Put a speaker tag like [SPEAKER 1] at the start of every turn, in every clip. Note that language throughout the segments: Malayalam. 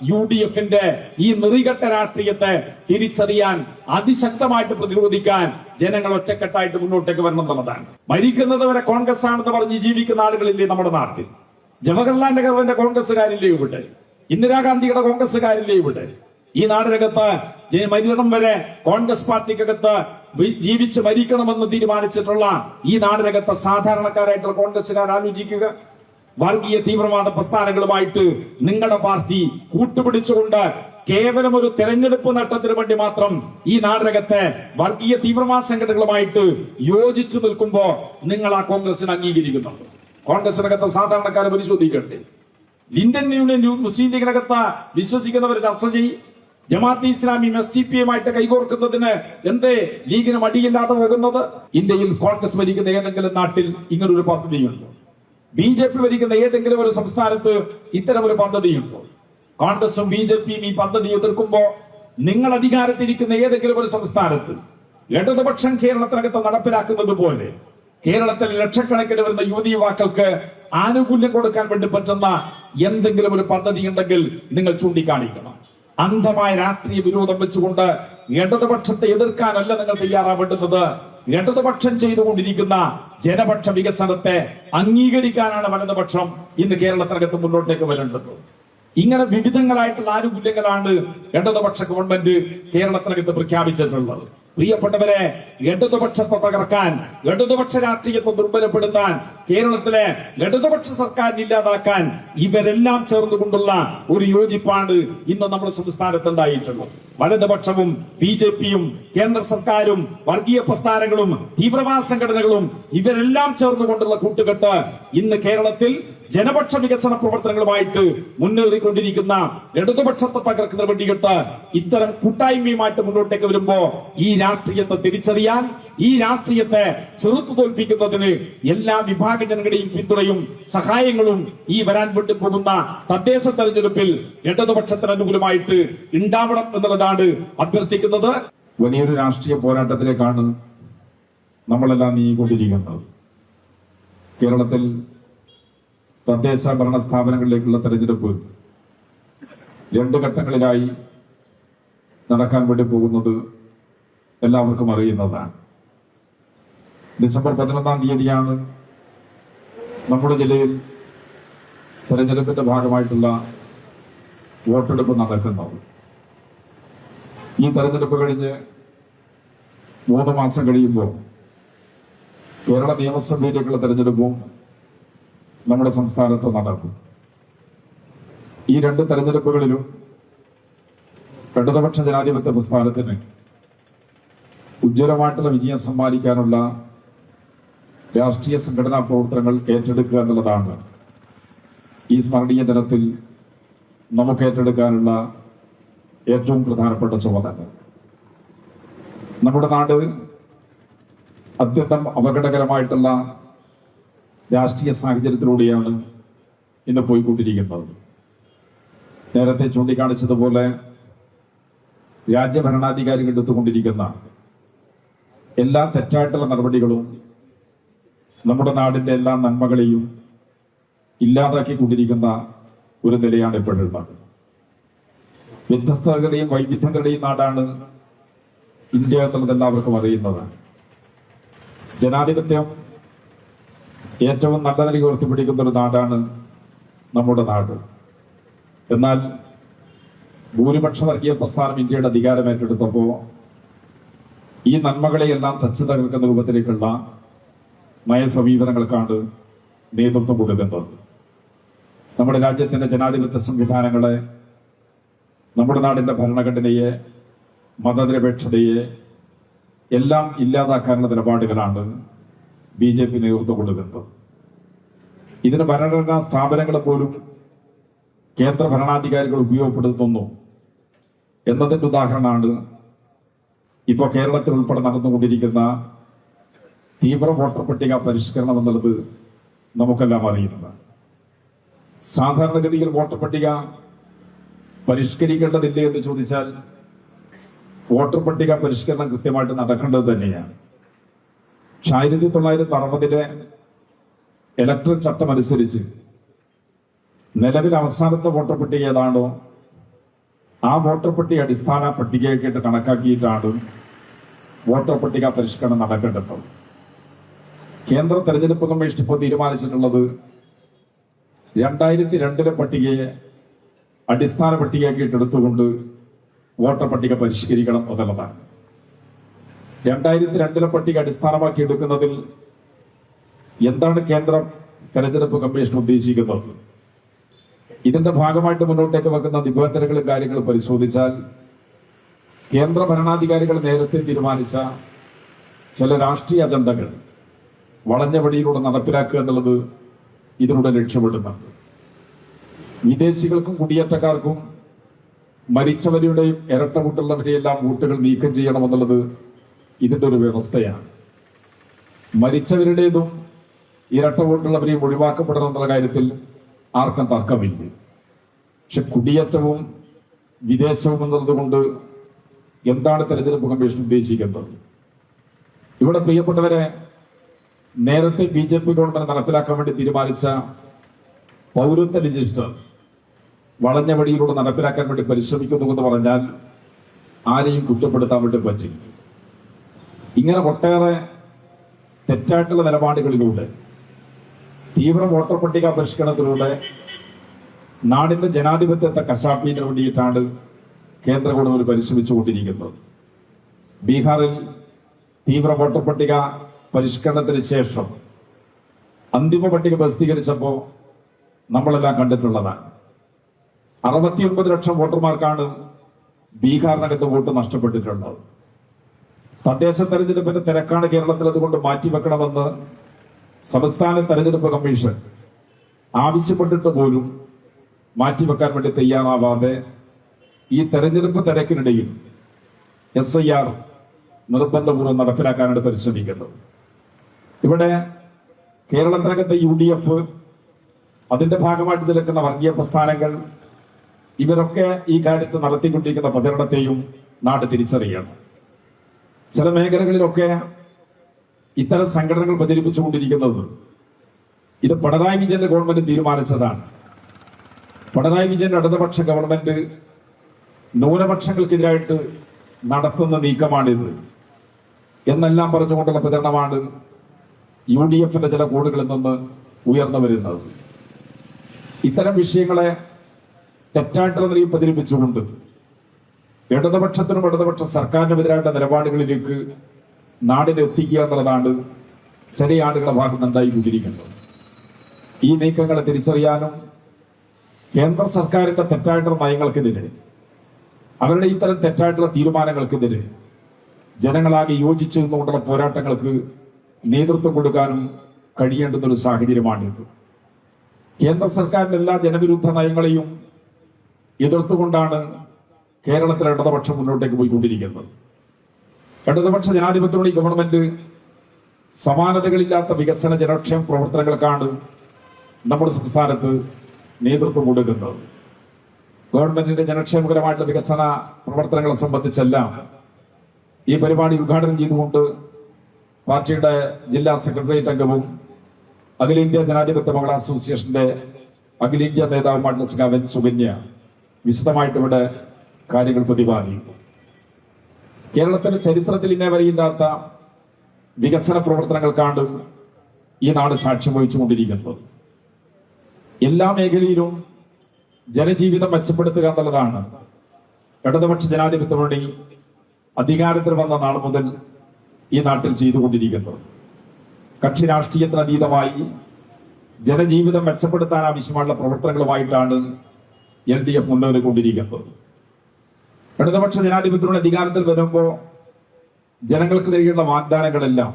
[SPEAKER 1] യു ഡി എഫിന്റെ ഈ നിറികെട്ട രാഷ്ട്രീയത്തെ തിരിച്ചറിയാൻ അതിശക്തമായിട്ട് പ്രതിരോധിക്കാൻ ജനങ്ങൾ ഒറ്റക്കെട്ടായിട്ട് മുന്നോട്ടേക്ക് വരണം എന്നുള്ളതാണ് മരിക്കുന്നത് വരെ കോൺഗ്രസ് ആണെന്ന് പറഞ്ഞ് ജീവിക്കുന്ന ആളുകളില്ലേ നമ്മുടെ നാട്ടിൽ? ജവഹർലാൽ നെഹ്റുവിന്റെ കോൺഗ്രസ്സുകാരില്ലേ ഇവിടെ? ഇന്ദിരാഗാന്ധിയുടെ കോൺഗ്രസ്സുകാരില്ലേ ഇവിടെ? ഈ നാടിനകത്ത് മരണം വരെ കോൺഗ്രസ് പാർട്ടിക്കകത്ത് ജീവിച്ച് മരിക്കണമെന്ന് തീരുമാനിച്ചിട്ടുള്ള ഈ നാടിനകത്ത് സാധാരണക്കാരായിട്ടുള്ള കോൺഗ്രസ്സുകാർ ആലോചിക്കുക. വർഗീയ തീവ്രവാദ പ്രസ്ഥാനങ്ങളുമായിട്ട് നിങ്ങളുടെ പാർട്ടി കൂട്ടുപിടിച്ചുകൊണ്ട് കേവലം ഒരു തെരഞ്ഞെടുപ്പ് നേട്ടത്തിന് വേണ്ടി മാത്രം ഈ നാടകത്തെ വർഗീയ തീവ്രവാദ സംഘടനകളുമായിട്ട് യോജിച്ചു നിൽക്കുമ്പോ നിങ്ങൾ ആ കോൺഗ്രസിനെ അംഗീകരിക്കുന്നുണ്ട്? കോൺഗ്രസിനകത്ത് സാധാരണക്കാരെ പരിശോധിക്കണ്ടേ? ഇന്ത്യൻ യൂണിയൻ മുസ്ലിം ലീഗിനകത്ത് വിശ്വസിക്കുന്നവർ ചർച്ച ചെയ്യും. ജമാഅത്ത് ഇസ്ലാമി എസ് ടി പിയുമായിട്ട് കൈകോർക്കുന്നതിന് എന്തേ ലീഗിന് മടിയില്ലാതെ പോകുന്നത്? ഇന്ത്യയിൽ കോൺഗ്രസ് ഭരിക്കുന്ന ഏതെങ്കിലും നാട്ടിൽ ഇങ്ങനൊരു പദ്ധതിയുണ്ടോ? ബി ജെ പി ഭരിക്കുന്ന ഏതെങ്കിലും ഒരു സംസ്ഥാനത്ത് ഇത്തരം ഒരു പദ്ധതിയുണ്ടോ? കോൺഗ്രസും ബി ജെ പിയും ഈ പദ്ധതി എതിർക്കുമ്പോ നിങ്ങൾ അധികാരത്തിരിക്കുന്ന ഏതെങ്കിലും ഒരു സംസ്ഥാനത്ത് ഇടതുപക്ഷം കേരളത്തിനകത്ത് നടപ്പിലാക്കുന്നത് പോലെ കേരളത്തിൽ ലക്ഷക്കണക്കിന് വരുന്ന യുവതി യുവാക്കൾക്ക് ആനുകൂല്യം കൊടുക്കാൻ വേണ്ടി പറ്റുന്ന എന്തെങ്കിലും ഒരു പദ്ധതി ഉണ്ടെങ്കിൽ നിങ്ങൾ ചൂണ്ടിക്കാണിക്കണം. അന്ധമായ രാഷ്ട്രീയ വിരോധം വെച്ചുകൊണ്ട് ഇടതുപക്ഷത്തെ എതിർക്കാനല്ല നിങ്ങൾ തയ്യാറാവേണ്ടുന്നത്. ഇടതുപക്ഷം ചെയ്തുകൊണ്ടിരിക്കുന്ന ജനപക്ഷ വികസനത്തെ അംഗീകരിക്കാനാണ് വലതുപക്ഷം ഇന്ന് കേരളത്തിനകത്ത് മുന്നോട്ടേക്ക് വരേണ്ടത്. ഇങ്ങനെ വിവിധങ്ങളായിട്ടുള്ള ആനുകൂല്യങ്ങളാണ് ഇടതുപക്ഷ ഗവൺമെന്റ് കേരളത്തിനകത്ത് പ്രഖ്യാപിച്ചിട്ടുള്ളത്. പ്രിയപ്പെട്ടവരെ ഇടതുപക്ഷത്തെ തകർക്കാൻ ഇടതുപക്ഷ രാഷ്ട്രീയത്തെ ദുർബലപ്പെടുത്താൻ കേരളത്തിലെ ഇടതുപക്ഷ സർക്കാരിനെ ഇല്ലാതാക്കാൻ ഇവരെല്ലാം ചേർന്നുകൊണ്ടുള്ള ഒരു യോജിപ്പാണ് ഇന്ന് നമ്മുടെ സംസ്ഥാനത്ത് ഉണ്ടായിട്ടുള്ളത്. വലതുപക്ഷവും ബി ജെ പിയും കേന്ദ്ര സർക്കാരും വർഗീയ പ്രസ്ഥാനങ്ങളും തീവ്രവാദ സംഘടനകളും ഇവരെല്ലാം ചേർന്നുകൊണ്ടുള്ള കൂട്ടുകെട്ട് ഇന്ന് കേരളത്തിൽ ജനപക്ഷ വികസന പ്രവർത്തനങ്ങളുമായിട്ട് മുന്നേറിക്കൊണ്ടിരിക്കുന്ന ഇടതുപക്ഷത്തെ തകർക്കുന്ന വെടികെട്ട് ഇത്തരം കൂട്ടായ്മയുമായിട്ട് മുന്നോട്ടേക്ക് വരുമ്പോ ഈ രാഷ്ട്രീയത്തെ തിരിച്ചറിയാൻ ഈ രാഷ്ട്രീയത്തെ ചെറുത്തു തോൽപ്പിക്കുന്നതിന് എല്ലാ വിഭാഗ ജനങ്ങളുടെയും പിന്തുണയും സഹായങ്ങളും ഈ വരാൻ വേണ്ടി പോകുന്ന തദ്ദേശ തെരഞ്ഞെടുപ്പിൽ ഇടതുപക്ഷത്തിന് അനുകൂലമായിട്ട് ഉണ്ടാവണം എന്നുള്ളതാണ് അഭ്യർത്ഥിക്കുന്നത്. വലിയൊരു രാഷ്ട്രീയ പോരാട്ടത്തിലേക്കാണ് നമ്മളെല്ലാം നീങ്ങിക്കൊണ്ടിരിക്കുന്നത്. കേരളത്തിൽ തദ്ദേശ ഭരണ സ്ഥാപനങ്ങളിലേക്കുള്ള തെരഞ്ഞെടുപ്പ് രണ്ട് ഘട്ടങ്ങളിലായി നടക്കാൻ വേണ്ടി പോകുന്നത് എല്ലാവർക്കും അറിയുന്നതാണ്. ഡിസംബർ പതിനൊന്നാം തീയതിയാണ് നമ്മുടെ ജില്ലയിൽ തെരഞ്ഞെടുപ്പിന്റെ ഭാഗമായിട്ടുള്ള വോട്ടെടുപ്പ് നടക്കുന്നത്. ഈ തെരഞ്ഞെടുപ്പ് കഴിഞ്ഞ് മൂന്ന് മാസം കഴിയുമ്പോൾ കേരള നിയമസഭയിലേക്കുള്ള തെരഞ്ഞെടുപ്പും നമ്മുടെ സംസ്ഥാനത്ത് നടക്കും. ഈ രണ്ട് തെരഞ്ഞെടുപ്പുകളിലും ഇടതുപക്ഷ ജനാധിപത്യ പ്രസ്ഥാനത്തിന് ഉജ്ജ്വലമായിട്ടുള്ള വിജയം സമ്മാനിക്കാനുള്ള രാഷ്ട്രീയ സംഘടനാ പ്രവർത്തനങ്ങൾ ഏറ്റെടുക്കുക എന്നുള്ളതാണ്. ഈ സ്മരണീയ ദിനത്തിൽ നമുക്ക് ഏറ്റെടുക്കാനുള്ള ഏറ്റവും പ്രധാനപ്പെട്ട ചുമതല. നമ്മുടെ നാട് അത്യന്തം അപകടകരമായിട്ടുള്ള രാഷ്ട്രീയ സാഹചര്യത്തിലൂടെയാണ് ഇന്ന് പോയിക്കൊണ്ടിരിക്കുന്നത്. നേരത്തെ ചൂണ്ടിക്കാണിച്ചതുപോലെ രാജ്യഭരണാധികാരികൾ എടുത്തുകൊണ്ടിരിക്കുന്ന എല്ലാ തെറ്റായിട്ടുള്ള നടപടികളും നമ്മുടെ നാടിന്റെ എല്ലാ നന്മകളെയും ഇല്ലാതാക്കിക്കൊണ്ടിരിക്കുന്ന ഒരു നിലയാണ് ഇപ്പോഴുള്ളത് വ്യത്യസ്തതകളുടെയും വൈവിധ്യങ്ങളുടെയും നാടാണ് ഇന്ത്യ എന്നുള്ളത് എല്ലാവർക്കും അറിയുന്നത്. ജനാധിപത്യം ഏറ്റവും നല്ല നിലയിൽ ഉയർത്തിപ്പിടിക്കുന്ന ഒരു നാടാണ് നമ്മുടെ നാട്. എന്നാൽ ഭൂരിപക്ഷ വർഗീയ പ്രസ്ഥാനം ഇന്ത്യയുടെ അധികാരം ഏറ്റെടുത്തപ്പോൾ ഈ നന്മകളെയെല്ലാം തച്ചു തകർക്കുന്ന രൂപത്തിലേക്കുള്ള നയസമീപനങ്ങൾക്കാണ് നേതൃത്വം കൊടുക്കുന്നത് നമ്മുടെ രാജ്യത്തിന്റെ ജനാധിപത്യ സംവിധാനങ്ങളെ നമ്മുടെ നാടിന്റെ ഭരണഘടനയെ മതനിരപേക്ഷതയെ എല്ലാം ഇല്ലാതാക്കാനുള്ള നിലപാടുകളാണ് ബി ജെ പി നേതൃത്വം കൊടുക്കുന്നത് ഇതിന് ഭരണഘടനാ സ്ഥാപനങ്ങളെ പോലും കേന്ദ്ര ഭരണാധികാരികൾ ഉപയോഗപ്പെടുത്തുന്നു എന്നതിന്റെ ഉദാഹരണമാണ് ഇപ്പോൾ കേരളത്തിൽ ഉൾപ്പെടെ നടന്നുകൊണ്ടിരിക്കുന്ന തീവ്ര വോട്ടർ പട്ടിക പരിഷ്കരണം എന്നുള്ളത് നമുക്കെല്ലാം അറിയുന്നത് സാധാരണഗതിയിൽ വോട്ടർ പട്ടിക പരിഷ്കരിക്കേണ്ടതില്ലേ എന്ന് ചോദിച്ചാൽ വോട്ടർ പട്ടിക പരിഷ്കരണം കൃത്യമായിട്ട് നടക്കേണ്ടത് തന്നെയാണ്. പക്ഷെ ആയിരത്തി തൊള്ളായിരത്തി അറുപതിലെ ഇലക്ട്രൽ ചട്ടം അനുസരിച്ച് നിലവിൽ അവസാനത്തെ വോട്ടർ പട്ടിക ഏതാണോ ആ വോട്ടർ പട്ടിക അടിസ്ഥാന പട്ടികയൊക്കെ കണക്കാക്കിയിട്ടാണ് വോട്ടർ പട്ടിക പരിഷ്കരണം നടക്കേണ്ടത്. കേന്ദ്ര തെരഞ്ഞെടുപ്പ് കമ്മീഷൻ ഇപ്പോൾ തീരുമാനിച്ചിട്ടുള്ളത് രണ്ടായിരത്തി രണ്ടിലെ പട്ടികയെ അടിസ്ഥാന പട്ടികയാക്കിയിട്ട് എടുത്തുകൊണ്ട് വോട്ടർ പട്ടിക പരിഷ്കരിക്കണം എന്നുള്ളതാണ്. രണ്ടായിരത്തി രണ്ടിലെ പട്ടിക അടിസ്ഥാനമാക്കി എടുക്കുന്നതിൽ എന്താണ് കേന്ദ്ര തെരഞ്ഞെടുപ്പ് കമ്മീഷൻ ഉദ്ദേശിക്കുന്നത്? ഇതിന്റെ ഭാഗമായിട്ട് മുന്നോട്ടേക്ക് വെക്കുന്ന നിബന്ധനകളും കാര്യങ്ങളും പരിശോധിച്ചാൽ കേന്ദ്ര ഭരണാധികാരികൾ നേരത്തെ തീരുമാനിച്ച ചില രാഷ്ട്രീയ അജണ്ടകൾ വളഞ്ഞ വഴിയിലൂടെ നടപ്പിലാക്കുക എന്നുള്ളത് ഇതിലൂടെ ലക്ഷ്യമിടുന്നുണ്ട്. വിദേശികൾക്കും കുടിയേറ്റക്കാർക്കും മരിച്ചവരുടെയും ഇരട്ട കൂട്ടുള്ളവരെയെല്ലാം വോട്ടുകൾ നീക്കം ചെയ്യണമെന്നുള്ളത് ഇതിന്റെ ഒരു വ്യവസ്ഥയാണ്. മരിച്ചവരുടേതും ഇരട്ട വോട്ടുള്ളവരെയും ഒഴിവാക്കപ്പെടണം എന്നുള്ള കാര്യത്തിൽ ആർക്കും തർക്കമില്ല. പക്ഷെ കുടിയേറ്റവും വിദേശവും എന്നതുകൊണ്ട് എന്താണ് തെരഞ്ഞെടുപ്പ് കമ്മീഷൻ ഉദ്ദേശിക്കുന്നത്? ഇവിടെ പ്രിയപ്പെട്ടവരെ നേരത്തെ ബി ജെ പി ഗവൺമെന്റ് നടപ്പിലാക്കാൻ വേണ്ടി തീരുമാനിച്ച പൗരത്വ രജിസ്റ്റർ വളഞ്ഞ വഴിയിലൂടെ നടപ്പിലാക്കാൻ വേണ്ടി പരിശ്രമിക്കുന്നു എന്ന് പറഞ്ഞാൽ ആരെയും കുറ്റപ്പെടുത്താൻ വേണ്ടി പറ്റില്ല. ഇങ്ങനെ ഒട്ടേറെ തെറ്റായിട്ടുള്ള നിലപാടുകളിലൂടെ തീവ്ര വോട്ടർ പട്ടിക പരിഷ്കരണത്തിലൂടെ നാടിന്റെ ജനാധിപത്യത്തെ കശാപ്പിന് വേണ്ടിയിട്ടാണ് കേന്ദ്ര ഗവൺമെന്റ് പരിശ്രമിച്ചുകൊണ്ടിരിക്കുന്നത്. ബീഹാറിൽ തീവ്ര വോട്ടർ പട്ടിക പരിഷ്കരണത്തിന് ശേഷം അന്തിമ പട്ടിക പ്രസിദ്ധീകരിച്ചപ്പോൾ നമ്മളെല്ലാം കണ്ടിട്ടുള്ളതാണ്. അറുപത്തിയൊൻപത് ലക്ഷം വോട്ടർമാർക്കാണ് ബീഹാറിനകത്ത് വോട്ട് നഷ്ടപ്പെട്ടിട്ടുള്ളത്. തദ്ദേശ തെരഞ്ഞെടുപ്പിന്റെ തിരക്കാണ് കേരളത്തിൽ അതുകൊണ്ട് മാറ്റിവെക്കണമെന്ന് സംസ്ഥാന തെരഞ്ഞെടുപ്പ് കമ്മീഷൻ ആവശ്യപ്പെട്ടിട്ട് പോലും മാറ്റിവെക്കാൻ വേണ്ടി തയ്യാറാവാതെ ഈ തെരഞ്ഞെടുപ്പ് തിരക്കിനിടയിൽ എസ് ഐ ആർ നിർബന്ധപൂർവം നടപ്പിലാക്കാനാണ് പരിശ്രമിക്കുന്നത്. ഇവിടെ കേരളത്തിനകത്തെ യു ഡി എഫ് അതിന്റെ ഭാഗമായിട്ട് നിൽക്കുന്ന വർഗീയ പ്രസ്ഥാനങ്ങൾ ഇവരൊക്കെ ഈ കാര്യത്തിൽ നടത്തിക്കൊണ്ടിരിക്കുന്ന പ്രചരണത്തെയും നാട് തിരിച്ചറിയണം. ചില മേഖലകളിലൊക്കെ ഇത്തരം സംഘടനകൾ പ്രചരിപ്പിച്ചുകൊണ്ടിരിക്കുന്നത് ഇത് പിണറായി വിജയന്റെ ഗവൺമെന്റ് തീരുമാനിച്ചതാണ്. പിണറായി വിജയന്റെ ഇടതുപക്ഷ ഗവൺമെന്റ് ന്യൂനപക്ഷങ്ങൾക്കെതിരായിട്ട് നടത്തുന്ന നീക്കമാണിത്. എന്നെല്ലാം പറഞ്ഞുകൊണ്ടുള്ള പ്രചരണമാണ് യു ഡി എഫിന്റെ ചില കോടുകളിൽ നിന്ന് ഉയർന്നു വരുന്നത്. ഇത്തരം വിഷയങ്ങളെ തെറ്റായിട്ടുള്ള നിലയിൽ പ്രചരിപ്പിച്ചുകൊണ്ട് ഇടതുപക്ഷത്തിനും ഇടതുപക്ഷ സർക്കാരിനുമെതിരായിട്ട് നിലപാടുകളിലേക്ക് നാടിനെ എത്തിക്കുക എന്നുള്ളതാണ് ചില ആളുകളെ ഭാഗത്ത് ഉണ്ടായിക്കൊണ്ടിരിക്കുന്നത് ഈ നീക്കങ്ങളെ തിരിച്ചറിയാനും കേന്ദ്ര സർക്കാരിന്റെ തെറ്റായിട്ടുള്ള നയങ്ങൾക്കെതിരെ അവരുടെ ഇത്തരം തെറ്റായിട്ടുള്ള തീരുമാനങ്ങൾക്കെതിരെ ജനങ്ങളാകെ യോജിച്ചു നിന്നുകൊണ്ടുള്ള പോരാട്ടങ്ങൾക്ക് നേതൃത്വം കൊടുക്കാനും കഴിയേണ്ടുന്ന ഒരു സാഹചര്യമാണിത് കേന്ദ്ര സർക്കാരിന്റെ എല്ലാ ജനവിരുദ്ധ നയങ്ങളെയും എതിർത്തുകൊണ്ടാണ് കേരളത്തിലെ ഇടതുപക്ഷം മുന്നോട്ടേക്ക് പോയിക്കൊണ്ടിരിക്കുന്നത്. ഇടതുപക്ഷ ജനാധിപത്യത്തോടെ ഗവൺമെന്റ് സമാനതകളില്ലാത്ത വികസന ജനക്ഷേമ പ്രവർത്തനങ്ങൾക്കാണ് നമ്മുടെ സംസ്ഥാനത്ത് നേതൃത്വം കൊടുക്കുന്നത്. ഗവൺമെന്റിന്റെ ജനക്ഷേമകരമായിട്ടുള്ള വികസന പ്രവർത്തനങ്ങളെ സംബന്ധിച്ചെല്ലാം ഈ പരിപാടി ഉദ്ഘാടനം ചെയ്തുകൊണ്ട് പാർട്ടിയുടെ ജില്ലാ സെക്രട്ടേറിയറ്റ് അംഗവും അഖിലേന്ത്യാ ജനാധിപത്യ മഹിളാ അസോസിയേഷന്റെ അഖിലേന്ത്യാ നേതാവുമായിട്ടുള്ള സഖാവൻ സുകന്യ വിശദമായിട്ട് ഇവിടെ കാര്യങ്ങൾ പ്രതിപാദിക്കും കേരളത്തിന്റെ ചരിത്രത്തിൽ ഇന്നേ വരെയില്ലാത്ത വികസന കാണും ഈ നാട് സാക്ഷ്യം വഹിച്ചുകൊണ്ടിരിക്കുന്നത്. എല്ലാ മേഖലയിലും ജനജീവിതം മെച്ചപ്പെടുത്തുക എന്നുള്ളതാണ്. ഇടതുപക്ഷ ജനാധിപത്യ മുന്നണി അധികാരത്തിൽ വന്ന നാൾ മുതൽ ഈ നാട്ടിൽ ചെയ്തുകൊണ്ടിരിക്കുന്നത്. കക്ഷി രാഷ്ട്രീയത്തിന് അതീതമായി ജനജീവിതം മെച്ചപ്പെടുത്താൻ ആവശ്യമായുള്ള പ്രവർത്തനങ്ങളുമായിട്ടാണ് എൽ ഡി എഫ് മുന്നേറിക്കൊണ്ടിരിക്കുന്നത് ഇടതുപക്ഷ ജനാധിപത്യത്തിനുള്ള അധികാരത്തിൽ വരുമ്പോൾ ജനങ്ങൾക്ക് നൽകിയുള്ള വാഗ്ദാനങ്ങളെല്ലാം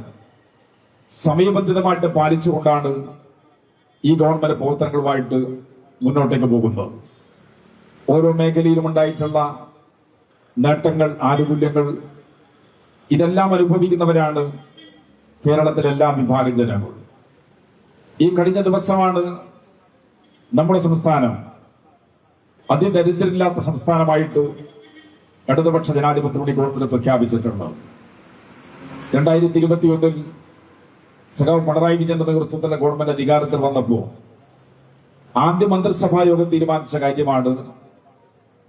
[SPEAKER 1] സമയബന്ധിതമായിട്ട് പാലിച്ചുകൊണ്ടാണ് ഈ ഗവൺമെന്റ് പ്രവർത്തനങ്ങളുമായിട്ട് മുന്നോട്ടേക്ക് പോകുന്നത്. ഓരോ മേഖലയിലും ഉണ്ടായിട്ടുള്ള നേട്ടങ്ങൾ ആനുകൂല്യങ്ങൾ ഇതെല്ലാം അനുഭവിക്കുന്നവരാണ് കേരളത്തിലെ എല്ലാ വിഭാഗം ജനങ്ങൾ. ഈ കഴിഞ്ഞ ദിവസമാണ് നമ്മുടെ സംസ്ഥാനം അതിദരിദ്രമില്ലാത്ത സംസ്ഥാനമായിട്ട് ഇടതുപക്ഷ ജനാധിപത്യ മുന്നണി ഗവൺമെന്റ് പ്രഖ്യാപിച്ചിട്ടുള്ളത്. രണ്ടായിരത്തി ഇരുപത്തി ഒന്നിൽ സഖാവ് പിണറായി വിജയന്റെ നേതൃത്വത്തിൽ ഗവൺമെന്റ് അധികാരത്തിൽ വന്നപ്പോൾ ആദ്യ മന്ത്രിസഭാ യോഗം തീരുമാനിച്ച കാര്യമാണ്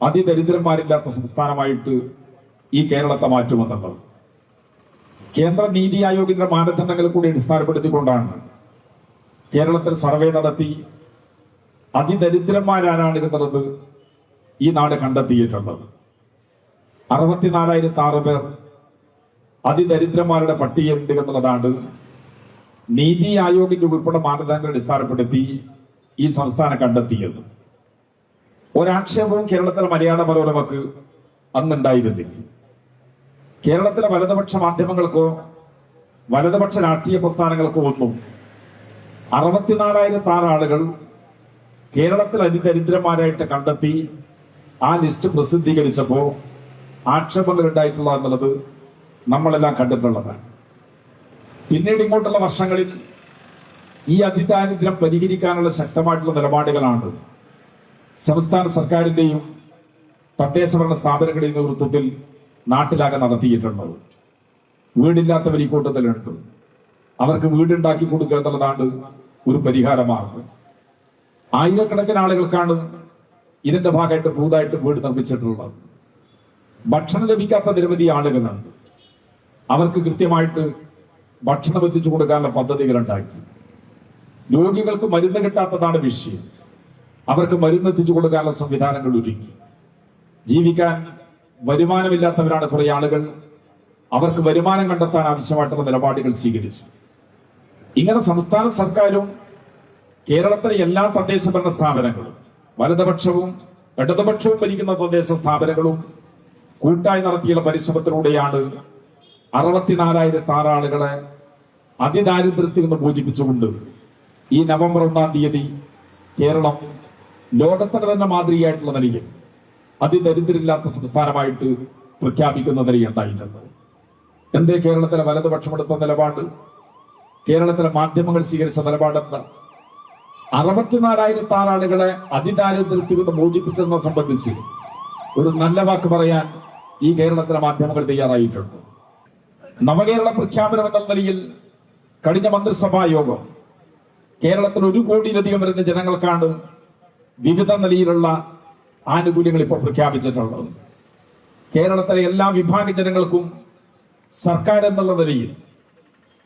[SPEAKER 1] അതിദരിദ്രന്മാരില്ലാത്ത സംസ്ഥാനമായിട്ട് ഈ കേരളത്തെ മാറ്റുമെന്നുള്ളത്. കേന്ദ്ര നീതി ആയോഗിന്റെ മാനദണ്ഡങ്ങൾ കൂടി അടിസ്ഥാനപ്പെടുത്തിക്കൊണ്ടാണ് കേരളത്തിൽ സർവേ നടത്തി അതിദരിദ്രന്മാരാരാണ് ഇരുന്നത് ഈ നാട് കണ്ടെത്തിയിട്ടുള്ളത്. അറുപത്തിനാലായിരത്തി ആറ് പേർ അതിദരിദ്രന്മാരുടെ പട്ടികയുണ്ട് എന്നുള്ളതാണ് നീതി ആയോഗിന്റെ ഉൾപ്പെടെ മാനദണ്ഡങ്ങൾ അടിസ്ഥാനപ്പെടുത്തി ഈ സംസ്ഥാനം കണ്ടെത്തിയത്. ഒരാക്ഷേപവും കേരളത്തിലെ മലയാള മനോരമക്ക് അന്നുണ്ടായിരുന്നില്ല. കേരളത്തിലെ വലതുപക്ഷ മാധ്യമങ്ങൾക്കോ വലതുപക്ഷ രാഷ്ട്രീയ പ്രസ്ഥാനങ്ങൾക്കോ ഒന്നും അറുപത്തിനാലായിരത്തി ആറ് ആളുകൾ കേരളത്തിൽ അതിദരിദ്രന്മാരായിട്ട് കണ്ടെത്തി ആ ലിസ്റ്റ് പ്രസിദ്ധീകരിച്ചപ്പോൾ ആക്ഷേപങ്ങൾ ഉണ്ടായിട്ടുള്ള എന്നുള്ളത് നമ്മളെല്ലാം കണ്ടിട്ടുള്ളതാണ്. പിന്നീട് ഇങ്ങോട്ടുള്ള വർഷങ്ങളിൽ ഈ അതിദാരിദ്ര്യം പരിഹരിക്കാനുള്ള ശക്തമായിട്ടുള്ള നിലപാടുകളാണ് സംസ്ഥാന സർക്കാരിന്റെയും തദ്ദേശ ഭരണ സ്ഥാപനങ്ങളുടെയും നേതൃത്വത്തിൽ നാട്ടിലാകെ നടത്തിയിട്ടുള്ളത്. വീടില്ലാത്തവർ ഈ കൂട്ടത്തിലുണ്ട്. അവർക്ക് വീടുണ്ടാക്കി കൊടുക്കുക എന്നുള്ളതാണ് ഒരു പരിഹാരമാർഗം. ആയിരക്കണക്കിന് ആളുകൾക്കാണ് ഇതിന്റെ ഭാഗമായിട്ട് പുതുതായിട്ട് വീട് നിർമ്മിച്ചിട്ടുള്ളത്. ഭക്ഷണം ലഭിക്കാത്ത നിരവധി ആളുകളുണ്ട്. അവർക്ക് കൃത്യമായിട്ട് ഭക്ഷണം എത്തിച്ചു കൊടുക്കാനുള്ള പദ്ധതികൾ ഉണ്ടാക്കി രോഗികൾക്ക് മരുന്ന് കിട്ടാത്തതാണ് വിഷയം. അവർക്ക് മരുന്ന് എത്തിച്ചു കൊടുക്കാനുള്ള സംവിധാനങ്ങൾ ഒരുക്കി. ജീവിക്കാൻ വരുമാനമില്ലാത്തവരാണ് കുറെ ആളുകൾ. അവർക്ക് വരുമാനം കണ്ടെത്താൻ ആവശ്യമായിട്ടുള്ള നിലപാടുകൾ സ്വീകരിച്ചു. ഇങ്ങനെ സംസ്ഥാന സർക്കാരും കേരളത്തിലെ എല്ലാ തദ്ദേശ ഭരണ സ്ഥാപനങ്ങളും വലതുപക്ഷവും ഇടതുപക്ഷവും ഭരിക്കുന്ന തദ്ദേശ സ്ഥാപനങ്ങളും കൂട്ടായി നടത്തിയുള്ള പരിശ്രമത്തിലൂടെയാണ് അറുപത്തിനാലായിരത്തി ആറ് ആളുകളെ അതിദാരിദ്ര്യത്തിൽ നിന്ന് മോചിപ്പിച്ചുകൊണ്ട് ഈ നവംബർ ഒന്നാം തീയതി കേരളം ലോകത്തിന് തന്നെ മാതൃകയായിട്ടുള്ള നിലയിൽ അതിദരിദ്രമില്ലാത്ത സംസ്ഥാനമായിട്ട് പ്രഖ്യാപിക്കുന്ന നിലയുണ്ടായിട്ടുണ്ട്. എന്തേ കേരളത്തിലെ വലതുപക്ഷമെടുത്ത നിലപാട്? കേരളത്തിലെ മാധ്യമങ്ങൾ സ്വീകരിച്ച നിലപാടെന്താ അറുപത്തിനാലായിരത്തി ആറാളുകളെ അതിദാരിദ്ര്യത്തിൽ നിന്ന് മോചിപ്പിച്ചതിനെ സംബന്ധിച്ച് ഒരു നല്ല വാക്ക് പറയാൻ ഈ കേരളത്തിലെ മാധ്യമങ്ങൾ തയ്യാറായിട്ടുണ്ട്. നവകേരള പ്രഖ്യാപനം എന്ന നിലയിൽ കഴിഞ്ഞ മന്ത്രിസഭാ യോഗം കേരളത്തിൽ ഒരു കോടിയിലധികം വരുന്ന ജനങ്ങൾക്കാണ് വിവിധ നിലയിലുള്ള ആനുകൂല്യങ്ങൾ ഇപ്പോൾ പ്രഖ്യാപിച്ചിട്ടുള്ളത്. കേരളത്തിലെ എല്ലാ വിഭാഗ ജനങ്ങൾക്കും സർക്കാർ എന്നുള്ള നിലയിൽ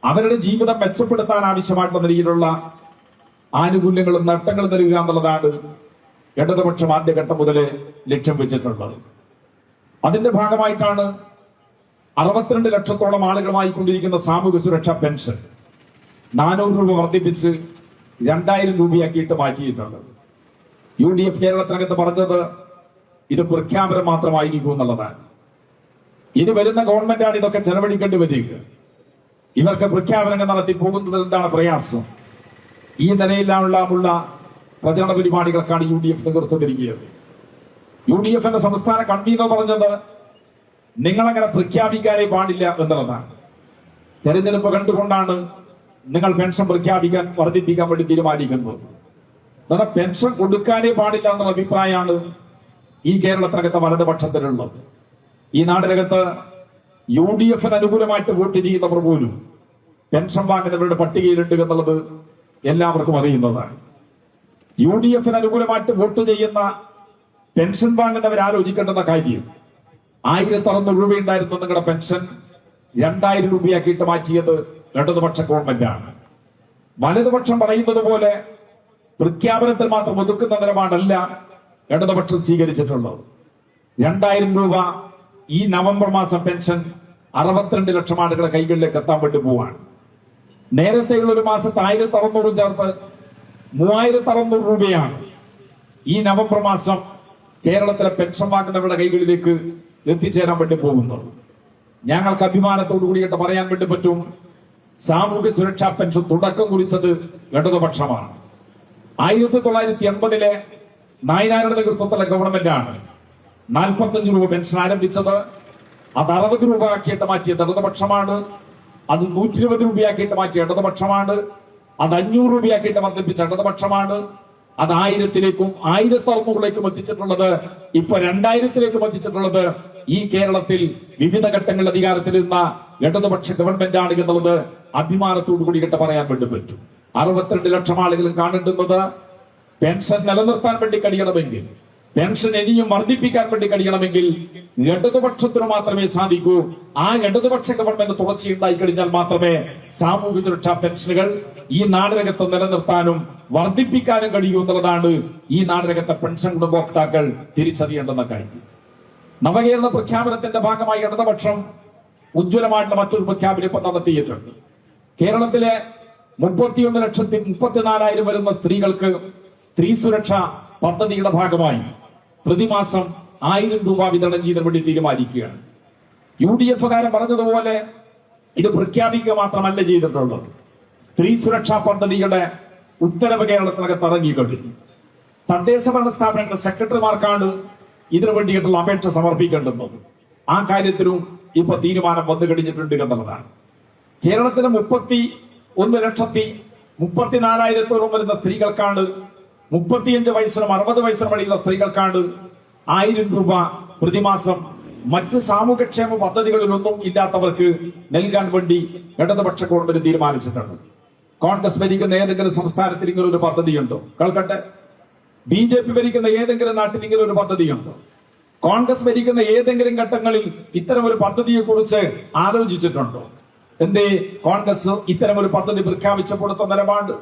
[SPEAKER 1] അവരുടെ ജീവിതം മെച്ചപ്പെടുത്താൻ ആവശ്യമായിട്ടുള്ള നിലയിലുള്ള ആനുകൂല്യങ്ങളും നട്ടങ്ങളും നൽകുക എന്നുള്ളതാണ് ഇടതുപക്ഷം ആദ്യഘട്ടം മുതൽ ലക്ഷ്യം വെച്ചിട്ടുള്ളത്. അതിന്റെ ഭാഗമായിട്ടാണ് അറുപത്തിരണ്ട് ലക്ഷത്തോളം ആളുകളുമായി കൊണ്ടിരിക്കുന്ന സാമൂഹ്യ സുരക്ഷാ പെൻഷൻ നാനൂറ് രൂപ വർദ്ധിപ്പിച്ച് രണ്ടായിരം രൂപയാക്കിയിട്ട് മാറ്റിയിട്ടുണ്ട് യു ഡി എഫ് കേരളത്തിനകത്ത് പറഞ്ഞത് ഇത് പ്രഖ്യാപനം മാത്രമായിരിക്കും എന്നുള്ളതാണ്. ഇനി വരുന്ന ഗവൺമെന്റാണ് ഇതൊക്കെ ചെലവഴിക്കേണ്ടി വരിക. ഇവർക്ക് പ്രഖ്യാപനങ്ങൾ നടത്തി പോകുന്നത് എന്താണ് പ്രയാസം? ഈ നിലയിലുള്ള പ്രചരണ പരിപാടികൾക്കാണ് യു ഡി എഫ് നേതൃത്വം തിരികിയത് യു ഡി എഫിന്റെ സംസ്ഥാന കൺവീനർ പറഞ്ഞത് നിങ്ങളങ്ങനെ പ്രഖ്യാപിക്കാനേ പാടില്ല എന്നുള്ളതാണ്. തെരഞ്ഞെടുപ്പ് കണ്ടുകൊണ്ടാണ് നിങ്ങൾ പെൻഷൻ പ്രഖ്യാപിക്കാൻ വർദ്ധിപ്പിക്കാൻ വേണ്ടി തീരുമാനിക്കുന്നത്. എന്നാൽ പെൻഷൻ കൊടുക്കാനേ പാടില്ല എന്നുള്ള അഭിപ്രായമാണ് ഈ കേരളത്തിനകത്ത് വലതുപക്ഷത്തിലുള്ളത്. ഈ നാടിനകത്ത് യു ഡി എഫിന് അനുകൂലമായിട്ട് വോട്ട് ചെയ്യുന്നവർ പോലും പെൻഷൻ വാങ്ങുന്നവരുടെ പട്ടികയിലുണ്ട് എന്നുള്ളത് എല്ലാവർക്കും അറിയുന്നതാണ്. യു ഡി എഫിന് അനുകൂലമായിട്ട് വോട്ട് ചെയ്യുന്ന പെൻഷൻ വാങ്ങുന്നവർ ആലോചിക്കേണ്ടുന്ന കാര്യം. ആയിരത്തി അറുന്നൂറ് രൂപയുണ്ടായിരുന്ന നിങ്ങളുടെ പെൻഷൻ. രണ്ടായിരം രൂപയാക്കിയിട്ട് മാറ്റിയത് ഇടതുപക്ഷ ഗവൺമെന്റാണ്. വലതുപക്ഷം പറയുന്നത് പോലെ പ്രഖ്യാപനത്തിൽ മാത്രം ഒതുക്കുന്ന നിലപാടല്ല ഇടതുപക്ഷം സ്വീകരിച്ചിട്ടുള്ളത്. രണ്ടായിരം രൂപ ഈ നവംബർ മാസം പെൻഷൻ അറുപത്തിരണ്ട് ലക്ഷം ആളുകളെ കൈകളിലേക്ക് എത്താൻ വേണ്ടി പോവാണ്. നേരത്തെയുള്ള ഒരു മാസത്തെ ആയിരത്തി അറുന്നൂറും ചേർത്ത് മൂവായിരത്തി അറുന്നൂറ് രൂപയാണ് ഈ നവംബർ മാസം കേരളത്തിലെ പെൻഷൻ വാങ്ങുന്നവരുടെ കൈകളിലേക്ക് എത്തിച്ചേരാൻ വേണ്ടി പോകുന്നത്. ഞങ്ങൾക്ക് അഭിമാനത്തോടു കൂടിയിട്ട് പറയാൻ വേണ്ടി പറ്റും സാമൂഹ്യ സുരക്ഷാ പെൻഷൻ തുടക്കം കുറിച്ചത് ഇടതുപക്ഷമാണ്. ആയിരത്തി തൊള്ളായിരത്തി എൺപതിലെ നായനാരുടെ നേതൃത്വത്തിലെ ഗവൺമെന്റാണ്. നാൽപ്പത്തഞ്ച് രൂപ പെൻഷൻ ആരംഭിച്ചത്. അത് അറുപത് രൂപ ആക്കിയിട്ട് മാറ്റിയത് ഇടതുപക്ഷമാണ്. അത് നൂറ്റി ഇരുപത് രൂപയാക്കിയിട്ട് മാറ്റിയ ഇടതുപക്ഷമാണ്. അത് അഞ്ഞൂറ് രൂപയാക്കിയിട്ട് വർദ്ധിപ്പിച്ച ഇടതുപക്ഷമാണ്. അത് ആയിരത്തിലേക്കും ആയിരത്തി അറുന്നൂറിലേക്കും എത്തിച്ചിട്ടുള്ളത് ഇപ്പൊ രണ്ടായിരത്തിലേക്കും എത്തിച്ചിട്ടുള്ളത് ഈ കേരളത്തിൽ വിവിധ ഘട്ടങ്ങളിൽ അധികാരത്തിലിരുന്ന ഇടതുപക്ഷ ഗവൺമെന്റ് ആണ് എന്നുള്ളത് അഭിമാനത്തോടു കൂടി കേട്ട് പറയാൻ വേണ്ടി പറ്റും. അറുപത്തിരണ്ട് ലക്ഷം ആളുകളും കാണേണ്ടുന്നത് പെൻഷൻ നിലനിർത്താൻ വേണ്ടി കഴിയണമെങ്കിൽ പെൻഷൻ ഇനിയും വർദ്ധിപ്പിക്കാൻ വേണ്ടി കഴിയണമെങ്കിൽ ഇടതുപക്ഷത്തിന് മാത്രമേ സാധിക്കൂ. ആ ഇടതുപക്ഷ ഗവൺമെന്റ് തുടർച്ചയുണ്ടായി കഴിഞ്ഞാൽ മാത്രമേ സാമൂഹ്യ സുരക്ഷാ പെൻഷനുകൾ ഈ നാടിനകത്ത് നിലനിർത്താനും വർദ്ധിപ്പിക്കാനും കഴിയൂ എന്നുള്ളതാണ് ഈ നാടിനകത്തെ പെൻഷൻ ഗുണഭോക്താക്കൾ തിരിച്ചറിയേണ്ടെന്ന കാര്യം. നവകേരള പ്രഖ്യാപനത്തിന്റെ ഭാഗമായി ഇടതുപക്ഷം ഉജ്ജ്വലമായിട്ടുള്ള മറ്റൊരു പ്രഖ്യാപനം ഇപ്പൊ നടത്തിയിട്ടുണ്ട്. കേരളത്തിലെ മുപ്പത്തിയൊന്ന് ലക്ഷത്തി മുപ്പത്തിനാലായിരം വരുന്ന സ്ത്രീകൾക്ക് സ്ത്രീ സുരക്ഷ പദ്ധതിയുടെ ഭാഗമായി പ്രതിമാസം ആയിരം രൂപ വിതരണം ചെയ്യുന്നതിന് വേണ്ടി തീരുമാനിക്കുകയാണ്. യു ഡി എഫ് കാരൻ പറഞ്ഞതുപോലെ ഇത് പ്രഖ്യാപിക്കുക മാത്രമല്ല ചെയ്തിട്ടുള്ളത്. സ്ത്രീ സുരക്ഷാ പദ്ധതിയുടെ ഉത്തരവ് കേരളത്തിനകത്ത് ഇറങ്ങിക്കഴിഞ്ഞു തദ്ദേശ ഭരണ സ്ഥാപനങ്ങളുടെ സെക്രട്ടറിമാർക്കാണ് ഇതിനു വേണ്ടിയിട്ടുള്ള അപേക്ഷ സമർപ്പിക്കേണ്ടുന്നത് ആ കാര്യത്തിലും ഇപ്പൊ തീരുമാനം വന്നു കഴിഞ്ഞിട്ടുണ്ട് എന്നുള്ളതാണ്. കേരളത്തിലെ മുപ്പത്തി ഒന്ന് ലക്ഷത്തി മുപ്പത്തിനാലായിരത്തോളം വരുന്ന സ്ത്രീകൾക്കാണ് മുപ്പത്തിയഞ്ച് വയസ്സിനും അറുപത് വയസ്സിനും വഴിയുള്ള സ്ത്രീകൾക്കാണ് ആയിരം രൂപ പ്രതിമാസം. മറ്റ് സാമൂഹ്യക്ഷേമ പദ്ധതികളിലൊന്നും ഇല്ലാത്തവർക്ക് നൽകാൻ വേണ്ടി ഇടതുപക്ഷ ഗവൺമെന്റ് തീരുമാനിച്ചിട്ടുണ്ട്. കോൺഗ്രസ് ഭരിക്കുന്ന ഏതെങ്കിലും സംസ്ഥാനത്തിൽ ഇങ്ങനെ ഒരു പദ്ധതിയുണ്ടോ? കേൾക്കട്ടെ. ബി ജെ പി ഭരിക്കുന്ന ഏതെങ്കിലും നാട്ടിൽ ഇങ്ങനെ ഒരു പദ്ധതിയുണ്ടോ? കോൺഗ്രസ് ഭരിക്കുന്ന ഏതെങ്കിലും ഘട്ടങ്ങളിൽ ഇത്തരം ഒരു പദ്ധതിയെ കുറിച്ച് ആലോചിച്ചിട്ടുണ്ടോ? എന്തേ കോൺഗ്രസ് ഇത്തരം ഒരു പദ്ധതി പ്രഖ്യാപിച്ചപ്പോൾ എടുത്ത നിലപാട്?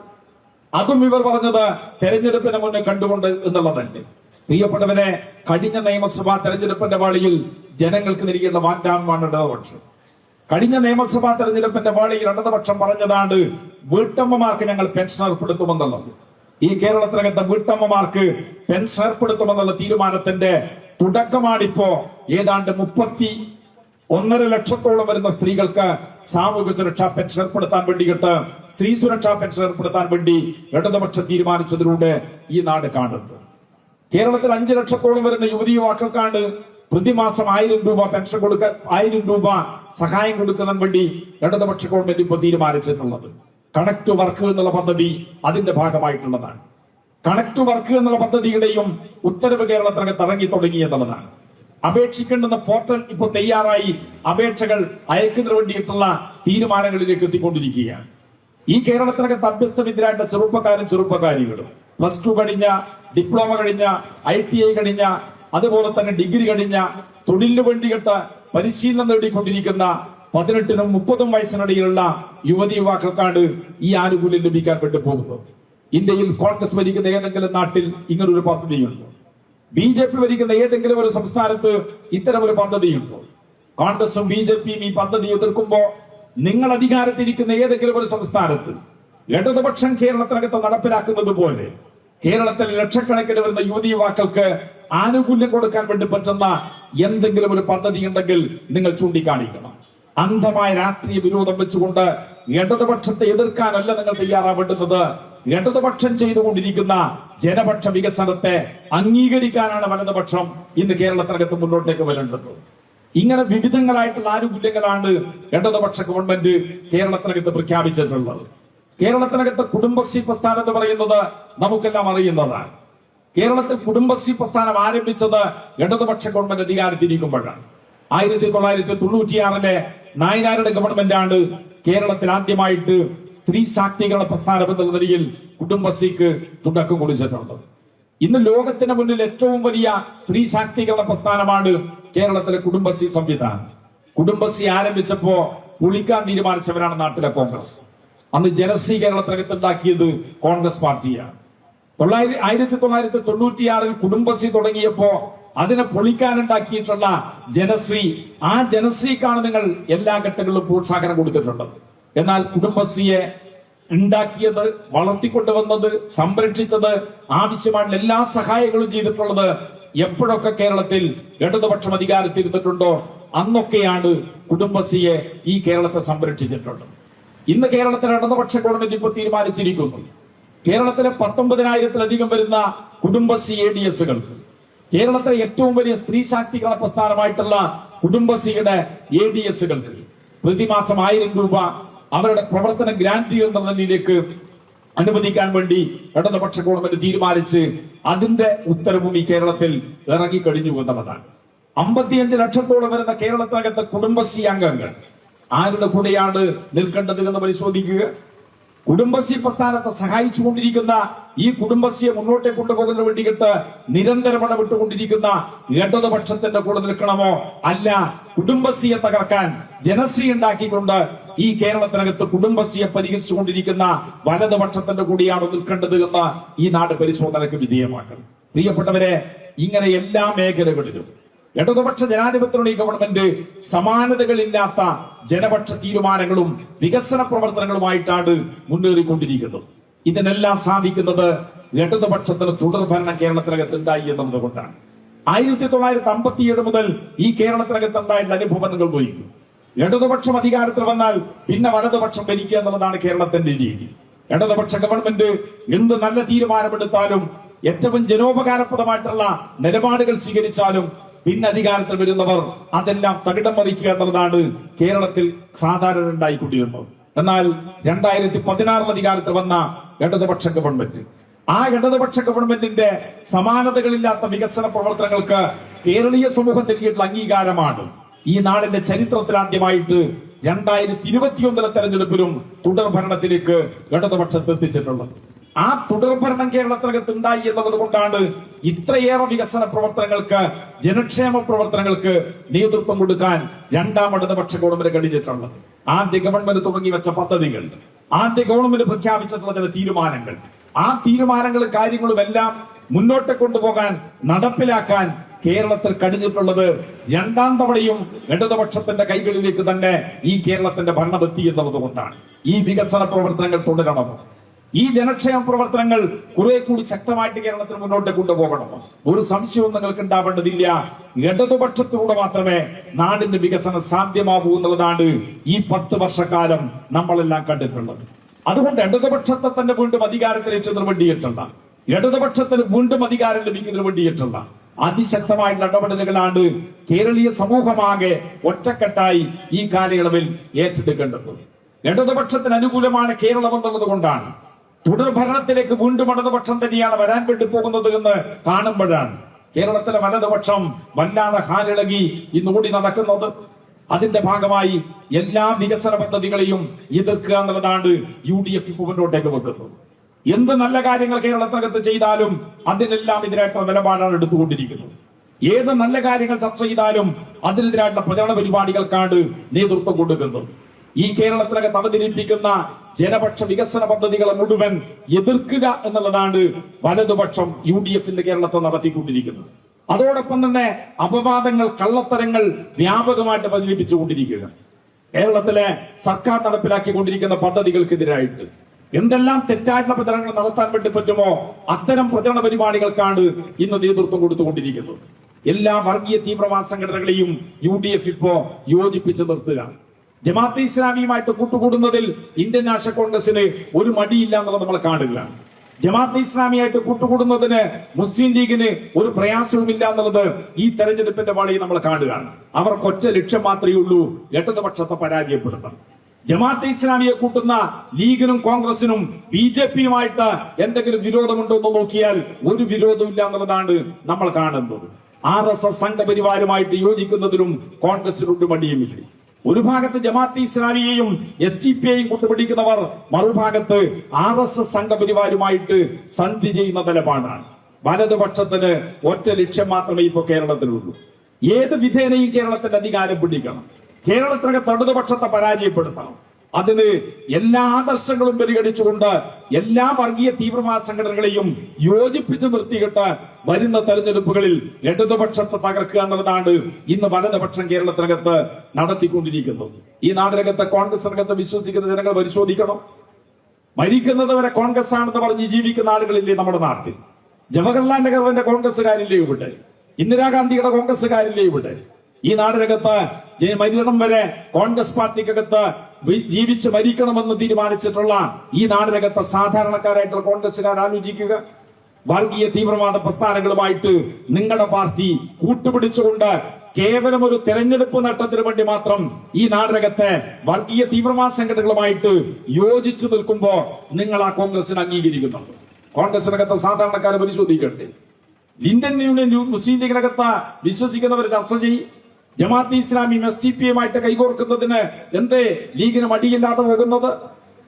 [SPEAKER 1] അതും ഇവർ പറഞ്ഞത് തെരഞ്ഞെടുപ്പിന് മുന്നേ കണ്ടുകൊണ്ട് എന്നുള്ളതല്ലേ. പ്രിയപ്പെട്ടവരെ കഴിഞ്ഞ നിയമസഭാ തെരഞ്ഞെടുപ്പിന്റെ വാളിയിൽ ജനങ്ങൾക്ക് നൽകേണ്ട വാഗ്ദാനമാണ് ഇടതുപക്ഷം. കഴിഞ്ഞ നിയമസഭാ തെരഞ്ഞെടുപ്പിന്റെ വാളിയിൽ ഇടതുപക്ഷം പറഞ്ഞതാണ് വീട്ടമ്മമാർക്ക് ഞങ്ങൾ പെൻഷൻ ഏർപ്പെടുത്തുമെന്നുള്ളത്. ഈ കേരളത്തിനകത്തെ വീട്ടമ്മമാർക്ക് പെൻഷൻ ഏർപ്പെടുത്തുമെന്നുള്ള തീരുമാനത്തിന്റെ തുടക്കമാണിപ്പോ. ഏതാണ്ട് മുപ്പത്തി ഒന്നര ലക്ഷത്തോളം വരുന്ന സ്ത്രീകൾക്ക് സാമൂഹ്യ സുരക്ഷാ പെൻഷൻ ഏർപ്പെടുത്താൻ വേണ്ടിയിട്ട് സ്ത്രീ സുരക്ഷാ പെൻഷൻ ഏർപ്പെടുത്താൻ വേണ്ടി ഇടതുപക്ഷം തീരുമാനിച്ചതിലൂടെ ഈ നാട് കാണുന്നത്. കേരളത്തിൽ അഞ്ചു ലക്ഷത്തോളം വരുന്ന യുവതി യുവാക്കൾക്കാണ് പ്രതിമാസം ആയിരം രൂപ പെൻഷൻ കൊടുക്കാൻ ആയിരം രൂപ സഹായം കൊടുക്കുന്നതിന് വേണ്ടി ഇടതുപക്ഷ ഗവൺമെന്റ് ഇപ്പോൾ തീരുമാനിച്ചിട്ടുള്ളത്. കണക്ട് വർക്ക് എന്നുള്ള പദ്ധതി അതിന്റെ ഭാഗമായിട്ടുള്ളതാണ്. കണക്ട് വർക്ക് എന്നുള്ള പദ്ധതിയുടെയും ഉത്തരവ് കേരളത്തിനകത്ത് ഇറങ്ങി തുടങ്ങി എന്നുള്ളതാണ്. അപേക്ഷിക്കേണ്ടുന്ന പോർട്ടൽ ഇപ്പോൾ തയ്യാറായി. അപേക്ഷകൾ അയക്കുന്നതിന് വേണ്ടിയിട്ടുള്ള തീരുമാനങ്ങളിലേക്ക് എത്തിക്കൊണ്ടിരിക്കുകയാണ്. ഈ കേരളത്തിനകത്ത് അഭ്യസ്തവിദ്യരായിട്ടുള്ള ചെറുപ്പക്കാരും ചെറുപ്പക്കാരികളും. പ്ലസ് ടു കഴിഞ്ഞ ഡിപ്ലോമ കഴിഞ്ഞ ഐ ടി ഐ കഴിഞ്ഞ അതുപോലെ തന്നെ ഡിഗ്രി കഴിഞ്ഞ തൊഴിലിന് വേണ്ടിയിട്ട് പരിശീലനം നേടിക്കൊണ്ടിരിക്കുന്ന പതിനെട്ടിനും മുപ്പതും വയസ്സിനിടയിലുള്ള യുവതി യുവാക്കൾക്കാണ് ഈ ആനുകൂല്യം ലഭിക്കാൻ പെട്ടു പോകുന്നത്. ഇന്ത്യയിൽ കോൺഗ്രസ് ഭരിക്കുന്ന ഏതെങ്കിലും നാട്ടിൽ ഇങ്ങനൊരു പദ്ധതിയുണ്ടോ? ബി ജെ പി ഭരിക്കുന്ന ഏതെങ്കിലും ഒരു സംസ്ഥാനത്ത് ഇത്തരം ഒരു പദ്ധതിയുണ്ടോ? കോൺഗ്രസും ബി ജെ പിയും ഈ പദ്ധതി എതിർക്കുമ്പോ നിങ്ങൾ അധികാരത്തിരിക്കുന്ന ഏതെങ്കിലും ഒരു സംസ്ഥാനത്ത് ഇടതുപക്ഷം കേരളത്തിനകത്ത് നടപ്പിലാക്കുന്നത് പോലെ കേരളത്തിൽ ലക്ഷക്കണക്കിന് വരുന്ന യുവതി യുവാക്കൾക്ക് ആനുകൂല്യം കൊടുക്കാൻ വേണ്ടി പറ്റുന്ന എന്തെങ്കിലും ഒരു പദ്ധതി ഉണ്ടെങ്കിൽ നിങ്ങൾ ചൂണ്ടിക്കാണിക്കണം. അന്ധമായ രാഷ്ട്രീയ വിരോധം വെച്ചുകൊണ്ട് ഇടതുപക്ഷത്തെ എതിർക്കാനല്ല നിങ്ങൾ തയ്യാറാവേണ്ടുന്നത്. ഇടതുപക്ഷം ചെയ്തുകൊണ്ടിരിക്കുന്ന ജനപക്ഷ വികസനത്തെ അംഗീകരിക്കാനാണ് വലതുപക്ഷം ഇന്ന് കേരളത്തിനകത്ത് മുന്നോട്ടേക്ക് വരേണ്ടത്. ഇങ്ങനെ വിവിധങ്ങളായിട്ടുള്ള ആനുകൂല്യങ്ങളാണ് ഇടതുപക്ഷ ഗവൺമെന്റ് കേരളത്തിനകത്ത് പ്രഖ്യാപിച്ചിട്ടുള്ളത്. കേരളത്തിനകത്ത് കുടുംബശ്രീ പ്രസ്ഥാനം എന്ന് പറയുന്നത് നമുക്കെല്ലാം അറിയുന്നതാണ്. കേരളത്തിൽ കുടുംബശ്രീ പ്രസ്ഥാനം ആരംഭിച്ചത് ഇടതുപക്ഷ ഗവൺമെന്റ് അധികാരത്തിരിക്കുമ്പോഴാണ് ആയിരത്തി തൊള്ളായിരത്തി തൊണ്ണൂറ്റിയാറിലെ നായനാരുടെ ഗവൺമെന്റാണ് കേരളത്തിൽ ആദ്യമായിട്ട് സ്ത്രീ ശാക്തീകരണ പ്രസ്ഥാനം എന്ന നിലയിൽ കുടുംബശ്രീക്ക് തുടക്കം കുറിച്ചിട്ടുണ്ട്. ഇന്ന് ലോകത്തിന് മുന്നിൽ ഏറ്റവും വലിയ സ്ത്രീ ശാക്തീകരണ പ്രസ്ഥാനമാണ് കേരളത്തിലെ കുടുംബശ്രീ സംവിധാനം. കുടുംബശ്രീ ആരംഭിച്ചപ്പോ പൊളിക്കാൻ തീരുമാനിച്ചവരാണ് നാട്ടിലെ കോൺഗ്രസ്. അന്ന് ജനശ്രീ കേരളത്തിനകത്ത് ഉണ്ടാക്കിയത് കോൺഗ്രസ് പാർട്ടിയാണ്. തൊള്ളായിരത്തി ആയിരത്തി തൊള്ളായിരത്തി തൊണ്ണൂറ്റിയാറിൽ കുടുംബശ്രീ തുടങ്ങിയപ്പോ അതിനെ പൊളിക്കാനുണ്ടാക്കിയിട്ടുള്ള ജനശ്രീ. ആ ജനശ്രീക്കാണ് നിങ്ങൾ എല്ലാ ഘട്ടങ്ങളിലും പ്രോത്സാഹനം കൊടുത്തിട്ടുള്ളത്. എന്നാൽ കുടുംബശ്രീയെ ഉണ്ടാക്കിയത് വളർത്തിക്കൊണ്ടുവന്നത് സംരക്ഷിച്ചത് ആവശ്യമായിട്ടുള്ള എല്ലാ സഹായങ്ങളും ചെയ്തിട്ടുള്ളത് എപ്പോഴൊക്കെ കേരളത്തിൽ ഇടതുപക്ഷം അധികാരത്തിരുന്നിട്ടുണ്ടോ അന്നൊക്കെയാണ് കുടുംബശ്രീയെ ഈ കേരളത്തെ സംരക്ഷിച്ചിട്ടുള്ളത്. ഇന്ന് കേരളത്തിലെ ഇടതുപക്ഷ ഗവൺമെന്റ് ഇപ്പോൾ തീരുമാനിച്ചിരിക്കുന്നു. കേരളത്തിലെ പത്തൊമ്പതിനായിരത്തിലധികം വരുന്ന കുടുംബശ്രീ എ ഡി എസുകൾക്ക് കേരളത്തിലെ ഏറ്റവും വലിയ സ്ത്രീ ശാക്തീകരണ പ്രസ്ഥാനമായിട്ടുള്ള കുടുംബശ്രീയുടെ എ ഡി എസുകൾക്ക് പ്രതിമാസം ആയിരം രൂപ അവരുടെ പ്രവർത്തന ഗ്രാന്റ് എന്ന നിലയിലേക്ക് അനുവദിക്കാൻ വേണ്ടി ഇടതുപക്ഷ ഗവൺമെന്റ് തീരുമാനിച്ച് അതിന്റെ ഉത്തരവും ഈ കേരളത്തിൽ ഇറങ്ങിക്കഴിഞ്ഞു എന്നുള്ളതാണ്. അമ്പത്തിയഞ്ച് ലക്ഷത്തോളം വരുന്ന കേരളത്തിനകത്തെ കുടുംബശ്രീ അംഗങ്ങൾ ആരുടെ കൂടെയാണ് നിൽക്കേണ്ടത് എന്ന് പരിശോധിക്കുക. കുടുംബശ്രീ പ്രസ്ഥാനത്തെ സഹായിച്ചുകൊണ്ടിരിക്കുന്ന ഈ കുടുംബശ്രീയെ മുന്നോട്ട് കൊണ്ടുപോകുന്നതിന് വേണ്ടിയിട്ട് നിരന്തരം ഇടപെട്ടുകൊണ്ടിരിക്കുന്ന ഇടതുപക്ഷത്തിന്റെ കൂടെ നിൽക്കണമോ? അല്ല കുടുംബശ്രീയെ തകർക്കാൻ ജനശ്രീ ഉണ്ടാക്കിക്കൊണ്ട് ഈ കേരളത്തിനകത്ത് കുടുംബശ്രീയെ പരിഹസിച്ചുകൊണ്ടിരിക്കുന്ന വലതുപക്ഷത്തിന്റെ കൂടിയാണോ നിൽക്കേണ്ടത് എന്ന് ഈ നാട് പരിശോധനയ്ക്ക് വിധേയമാക്കണം. പ്രിയപ്പെട്ടവരെ ഇങ്ങനെ എല്ലാ മേഖലകളിലും ഇടതുപക്ഷ ജനാധിപത്യമുള്ള ഈ ഗവൺമെന്റ് സമാനതകളില്ലാത്ത ജനപക്ഷ തീരുമാനങ്ങളും വികസന പ്രവർത്തനങ്ങളുമായിട്ടാണ് മുന്നേറിക്കൊണ്ടിരിക്കുന്നത്. ഇതിനെല്ലാം സാധിക്കുന്നത് ഇടതുപക്ഷത്തിന് തുടർഭരണം കേരളത്തിനകത്ത് ഉണ്ടായി എന്നത് കൊണ്ടാണ്. ആയിരത്തി തൊള്ളായിരത്തി അമ്പത്തിയേഴ് മുതൽ ഈ കേരളത്തിനകത്ത് ഉണ്ടായിരുന്ന അനുഭവം നിങ്ങൾ പോയി ഇടതുപക്ഷം അധികാരത്തിൽ വന്നാൽ പിന്നെ വലതുപക്ഷം ഭരിക്കുക എന്നുള്ളതാണ് കേരളത്തിന്റെ രീതി. ഇടതുപക്ഷ ഗവൺമെന്റ് എന്ത് നല്ല തീരുമാനമെടുത്താലും ഏറ്റവും ജനോപകാരപ്രദമായിട്ടുള്ള നിലപാടുകൾ സ്വീകരിച്ചാലും പിന്നെ അധികാരത്തിൽ വരുന്നവർ അതെല്ലാം തകിടം മറിക്കുക എന്നുള്ളതാണ് കേരളത്തിൽ സാധാരണ ഉണ്ടായിക്കൊണ്ടിരുന്നത് എന്നാൽ രണ്ടായിരത്തി പതിനാറിൽ അധികാരത്തിൽ വന്ന ഇടതുപക്ഷ ഗവൺമെന്റ്. ആ ഇടതുപക്ഷ ഗവൺമെന്റിന്റെ സമാനതകളില്ലാത്ത വികസന പ്രവർത്തനങ്ങൾക്ക് കേരളീയ സമൂഹം നൽകിയിട്ടുള്ള അംഗീകാരമാണ്. ഈ നാടിന്റെ ചരിത്രത്തിൽ ആദ്യമായിട്ട് രണ്ടായിരത്തി ഇരുപത്തിയൊന്നിലെ തെരഞ്ഞെടുപ്പിലും തുടർ ഭരണത്തിലേക്ക് ഇടതുപക്ഷത്ത് എത്തിച്ചിട്ടുള്ളത്. ആ തുടർഭരണം കേരളത്തിനകത്ത് ഉണ്ടായി എന്നുള്ളത് കൊണ്ടാണ് ഇത്രയേറെ വികസന പ്രവർത്തനങ്ങൾക്ക് ജനക്ഷേമ പ്രവർത്തനങ്ങൾക്ക് നേതൃത്വം കൊടുക്കാൻ രണ്ടാം ഇടതുപക്ഷ ഗവൺമെന്റ് കഴിഞ്ഞിട്ടുള്ളത്. ആദ്യ ഗവൺമെന്റ് തുടങ്ങി വെച്ച പദ്ധതികൾ ആദ്യ ഗവൺമെന്റ് പ്രഖ്യാപിച്ചിട്ടുള്ള ചില തീരുമാനങ്ങൾ. ആ തീരുമാനങ്ങളും കാര്യങ്ങളും എല്ലാം മുന്നോട്ട് കൊണ്ടുപോകാൻ നടപ്പിലാക്കാൻ കേരളത്തിൽ കഴിഞ്ഞിട്ടുള്ളത് രണ്ടാം തവണയും ഇടതുപക്ഷത്തിന്റെ കൈകളിലേക്ക് തന്നെ ഈ കേരളത്തിന്റെ ഭരണം എത്തി എന്നുള്ളത് കൊണ്ടാണ്. ഈ വികസന പ്രവർത്തനങ്ങൾ തുടരണം ഈ ജനക്ഷേമ പ്രവർത്തനങ്ങൾ കുറെ കൂടി ശക്തമായിട്ട് കേരളത്തിൽ മുന്നോട്ട് കൊണ്ടുപോകണം. ഒരു സംശയവും നിങ്ങൾക്ക് ഉണ്ടാവേണ്ടതില്ല. ഇടതുപക്ഷത്തിലൂടെ മാത്രമേ നാടിന്റെ വികസനം സാധ്യമാകൂ എന്നുള്ളതാണ് ഈ പത്ത് വർഷക്കാലം നമ്മളെല്ലാം കണ്ടിട്ടുള്ളത്. അതുകൊണ്ട് ഇടതുപക്ഷത്തെ തന്നെ വീണ്ടും അധികാരത്തിലേറ്റതിന് വേണ്ടിയിട്ടുള്ള ഇടതുപക്ഷത്തിന് വീണ്ടും അധികാരം ലഭിക്കുന്നതിന് വേണ്ടിയിട്ടുള്ള അതിശക്തമായിട്ടുള്ള ഇടപെടലുകളാണ് കേരളീയ സമൂഹമാകെ ഒറ്റക്കെട്ടായി ഈ കാലയളവിൽ ഏറ്റെടുക്കേണ്ടത്. ഇടതുപക്ഷത്തിന് അനുകൂലമാണ് കേരളം എന്നുള്ളത് കൊണ്ടാണ്. തുടർ ഭരണത്തിലേക്ക് വീണ്ടും ഇടതുപക്ഷം തന്നെയാണ് വരാൻ വേണ്ടി പോകുന്നത് എന്ന് കാണുമ്പോഴാണ്. കേരളത്തിലെ വലതുപക്ഷം വല്ലാതെ ഹാലിളകി ഇന്ന് ഓടി നടക്കുന്നത്. അതിന്റെ ഭാഗമായി എല്ലാ വികസന പദ്ധതികളെയും എതിർക്കുക എന്നുള്ളതാണ് യു ഡി എഫ് മുന്നോട്ടേക്ക് വെക്കുന്നത്. എന്ത് നല്ല കാര്യങ്ങൾ കേരളത്തിനകത്ത് ചെയ്താലും അതിനെല്ലാം എതിരായിട്ടുള്ള നിലപാടാണ് എടുത്തുകൊണ്ടിരിക്കുന്നത്. ഏത് നല്ല കാര്യങ്ങൾ ചർച്ച ചെയ്താലും അതിനെതിരായിട്ടുള്ള പ്രചരണ പരിപാടികൾക്കാണ് നേതൃത്വം കൊടുക്കുന്നത്. ഈ കേരളത്തിനകത്ത് അവതരിപ്പിക്കുന്ന ജനപക്ഷ വികസന പദ്ധതികളെ മുഴുവൻ എതിർക്കുക എന്നുള്ളതാണ് വലതുപക്ഷം യു ഡി എഫിന്റെ കേരളത്തെ നടത്തിക്കൊണ്ടിരിക്കുന്നത്. അതോടൊപ്പം തന്നെ അപവാദങ്ങൾ കള്ളത്തരങ്ങൾ വ്യാപകമായിട്ട് പ്രചരിപ്പിച്ചുകൊണ്ടിരിക്കുക കേരളത്തിലെ സർക്കാർ നടപ്പിലാക്കിക്കൊണ്ടിരിക്കുന്ന പദ്ധതികൾക്കെതിരായിട്ട് എന്തെല്ലാം തെറ്റായിട്ടുള്ള പ്രചരണങ്ങൾ നടത്താൻ വേണ്ടി പറ്റുമോ അത്തരം പ്രചരണ പരിപാടികൾക്കാണ് ഇന്ന് നേതൃത്വം കൊടുത്തുകൊണ്ടിരിക്കുന്നത്. എല്ലാ വർഗീയ തീവ്രവാദ സംഘടനകളെയും യു ഡി എഫ് ഇപ്പോ യോജിപ്പിച്ച് നിർത്തുക ജമാഅത്തെ ഇസ്ലാമിയുമായിട്ട് കൂട്ടുകൂടുന്നതിൽ ഇന്ത്യൻ നാഷണൽ കോൺഗ്രസിന് ഒരു മടിയില്ല എന്നുള്ളത് നമ്മൾ കാണുകയാണ്. ജമാഅത്ത് ഇസ്ലാമിയായിട്ട് കൂട്ടുകൂടുന്നതിന് മുസ്ലിം ലീഗിന് ഒരു പ്രയാസവുമില്ല എന്നുള്ളത് ഈ തെരഞ്ഞെടുപ്പിന്റെ വളയിൽ നമ്മൾ കാണുകയാണ്. അവർക്ക് ഒറ്റ ലക്ഷ്യം മാത്രമേ ഉള്ളൂ ഇടതുപക്ഷത്തെ പരാജയപ്പെടുത്തണം ജമാഅത്ത് ഇസ്ലാമിയെ കൂട്ടുന്ന ലീഗിനും കോൺഗ്രസിനും ബി ജെ പിയുമായിട്ട് എന്തെങ്കിലും വിരോധമുണ്ടോ എന്ന് നോക്കിയാൽ ഒരു വിരോധമില്ല എന്നുള്ളതാണ് നമ്മൾ കാണുന്നത്. ആർ എസ് എസ് സംഘപരിവാരുമായിട്ട് യോജിക്കുന്നതിനും കോൺഗ്രസിനൊട്ട് മടിയുമില്ല. ഒരു ഭാഗത്ത് ജമാഅത്ത് ഇസ്ലാമിയെയും എസ് ടി പി യെയും കൂട്ടുപിടിക്കുന്നവർ മറുഭാഗത്ത് ആർ എസ് എസ് സംഘപരിവാരുമായിട്ട് സന്ധി ചെയ്യുന്ന നിലപാടാണ്. വലതുപക്ഷത്തിന് ഒറ്റ ലക്ഷ്യം മാത്രമേ ഇപ്പോൾ കേരളത്തിലുള്ളൂ. ഏത് വിധേനയും കേരളത്തിന്റെ അധികാരം പിടിക്കണം. കേരളത്തിനകത്ത് ഇടതുപക്ഷത്തെ പരാജയപ്പെടുത്തണം. അതിന് എല്ലാ ആദർശങ്ങളും പരിഗണിച്ചുകൊണ്ട് എല്ലാ വർഗീയ തീവ്രവാദ സംഘടനകളെയും യോജിപ്പിച്ച് നിർത്തിയിട്ട് വരുന്ന തെരഞ്ഞെടുപ്പുകളിൽ ഇടതുപക്ഷത്തെ തകർക്കുക എന്നുള്ളതാണ് ഇന്ന് വലതുപക്ഷം കേരളത്തിനകത്ത് നടത്തിക്കൊണ്ടിരിക്കുന്നത്. ഈ നാടിനകത്ത് കോൺഗ്രസിനകത്ത് വിശ്വസിക്കുന്ന ജനങ്ങൾ പരിശോധിക്കണം. മരിക്കുന്നത് വരെ കോൺഗ്രസ് ആണെന്ന് പറഞ്ഞ് ജീവിക്കുന്ന ആളുകളില്ലേ നമ്മുടെ നാട്ടിൽ? ജവഹർലാൽ നെഹ്റുവിന്റെ കോൺഗ്രസ്സുകാരില്ലേ ഇവിടെ? ഇന്ദിരാഗാന്ധിയുടെ കോൺഗ്രസ്സുകാരില്ലേ ഇവിടെ? ഈ നാടിനകത്ത് മരണം വരെ കോൺഗ്രസ് പാർട്ടിക്കകത്ത് ജീവിച്ച് മരിക്കണമെന്ന് തീരുമാനിച്ചിട്ടുള്ള ഈ നാടിനകത്ത് സാധാരണക്കാരായിട്ടുള്ള കോൺഗ്രസ്സുകാർ ആലോചിക്കുക. വർഗീയ തീവ്രവാദ പ്രസ്ഥാനങ്ങളുമായിട്ട് നിങ്ങളുടെ പാർട്ടി കൂട്ടുപിടിച്ചുകൊണ്ട് കേവലം ഒരു തെരഞ്ഞെടുപ്പ് നേട്ടത്തിന് വേണ്ടി മാത്രം ഈ നാടകത്തെ വർഗീയ തീവ്രവാദ സംഘടനകളുമായിട്ട് യോജിച്ചു നിൽക്കുമ്പോ നിങ്ങൾ ആ കോൺഗ്രസിനെ അംഗീകരിക്കുന്നുണ്ട്? കോൺഗ്രസിനകത്ത് സാധാരണക്കാരെ പരിശോധിക്കട്ടെ ഇന്ത്യൻ യൂണിയൻ മുസ്ലിം ലീഗിനകത്ത് വിശ്വസിക്കുന്നവർ ചർച്ച ചെയ്യും. ജമാഅത്ത് ഇസ്ലാമി എസ് ടി പിയുമായിട്ട് കൈകോർക്കുന്നതിന് എന്തേ ലീഗിന് മടിയില്ലാതെ പോകുന്നത്?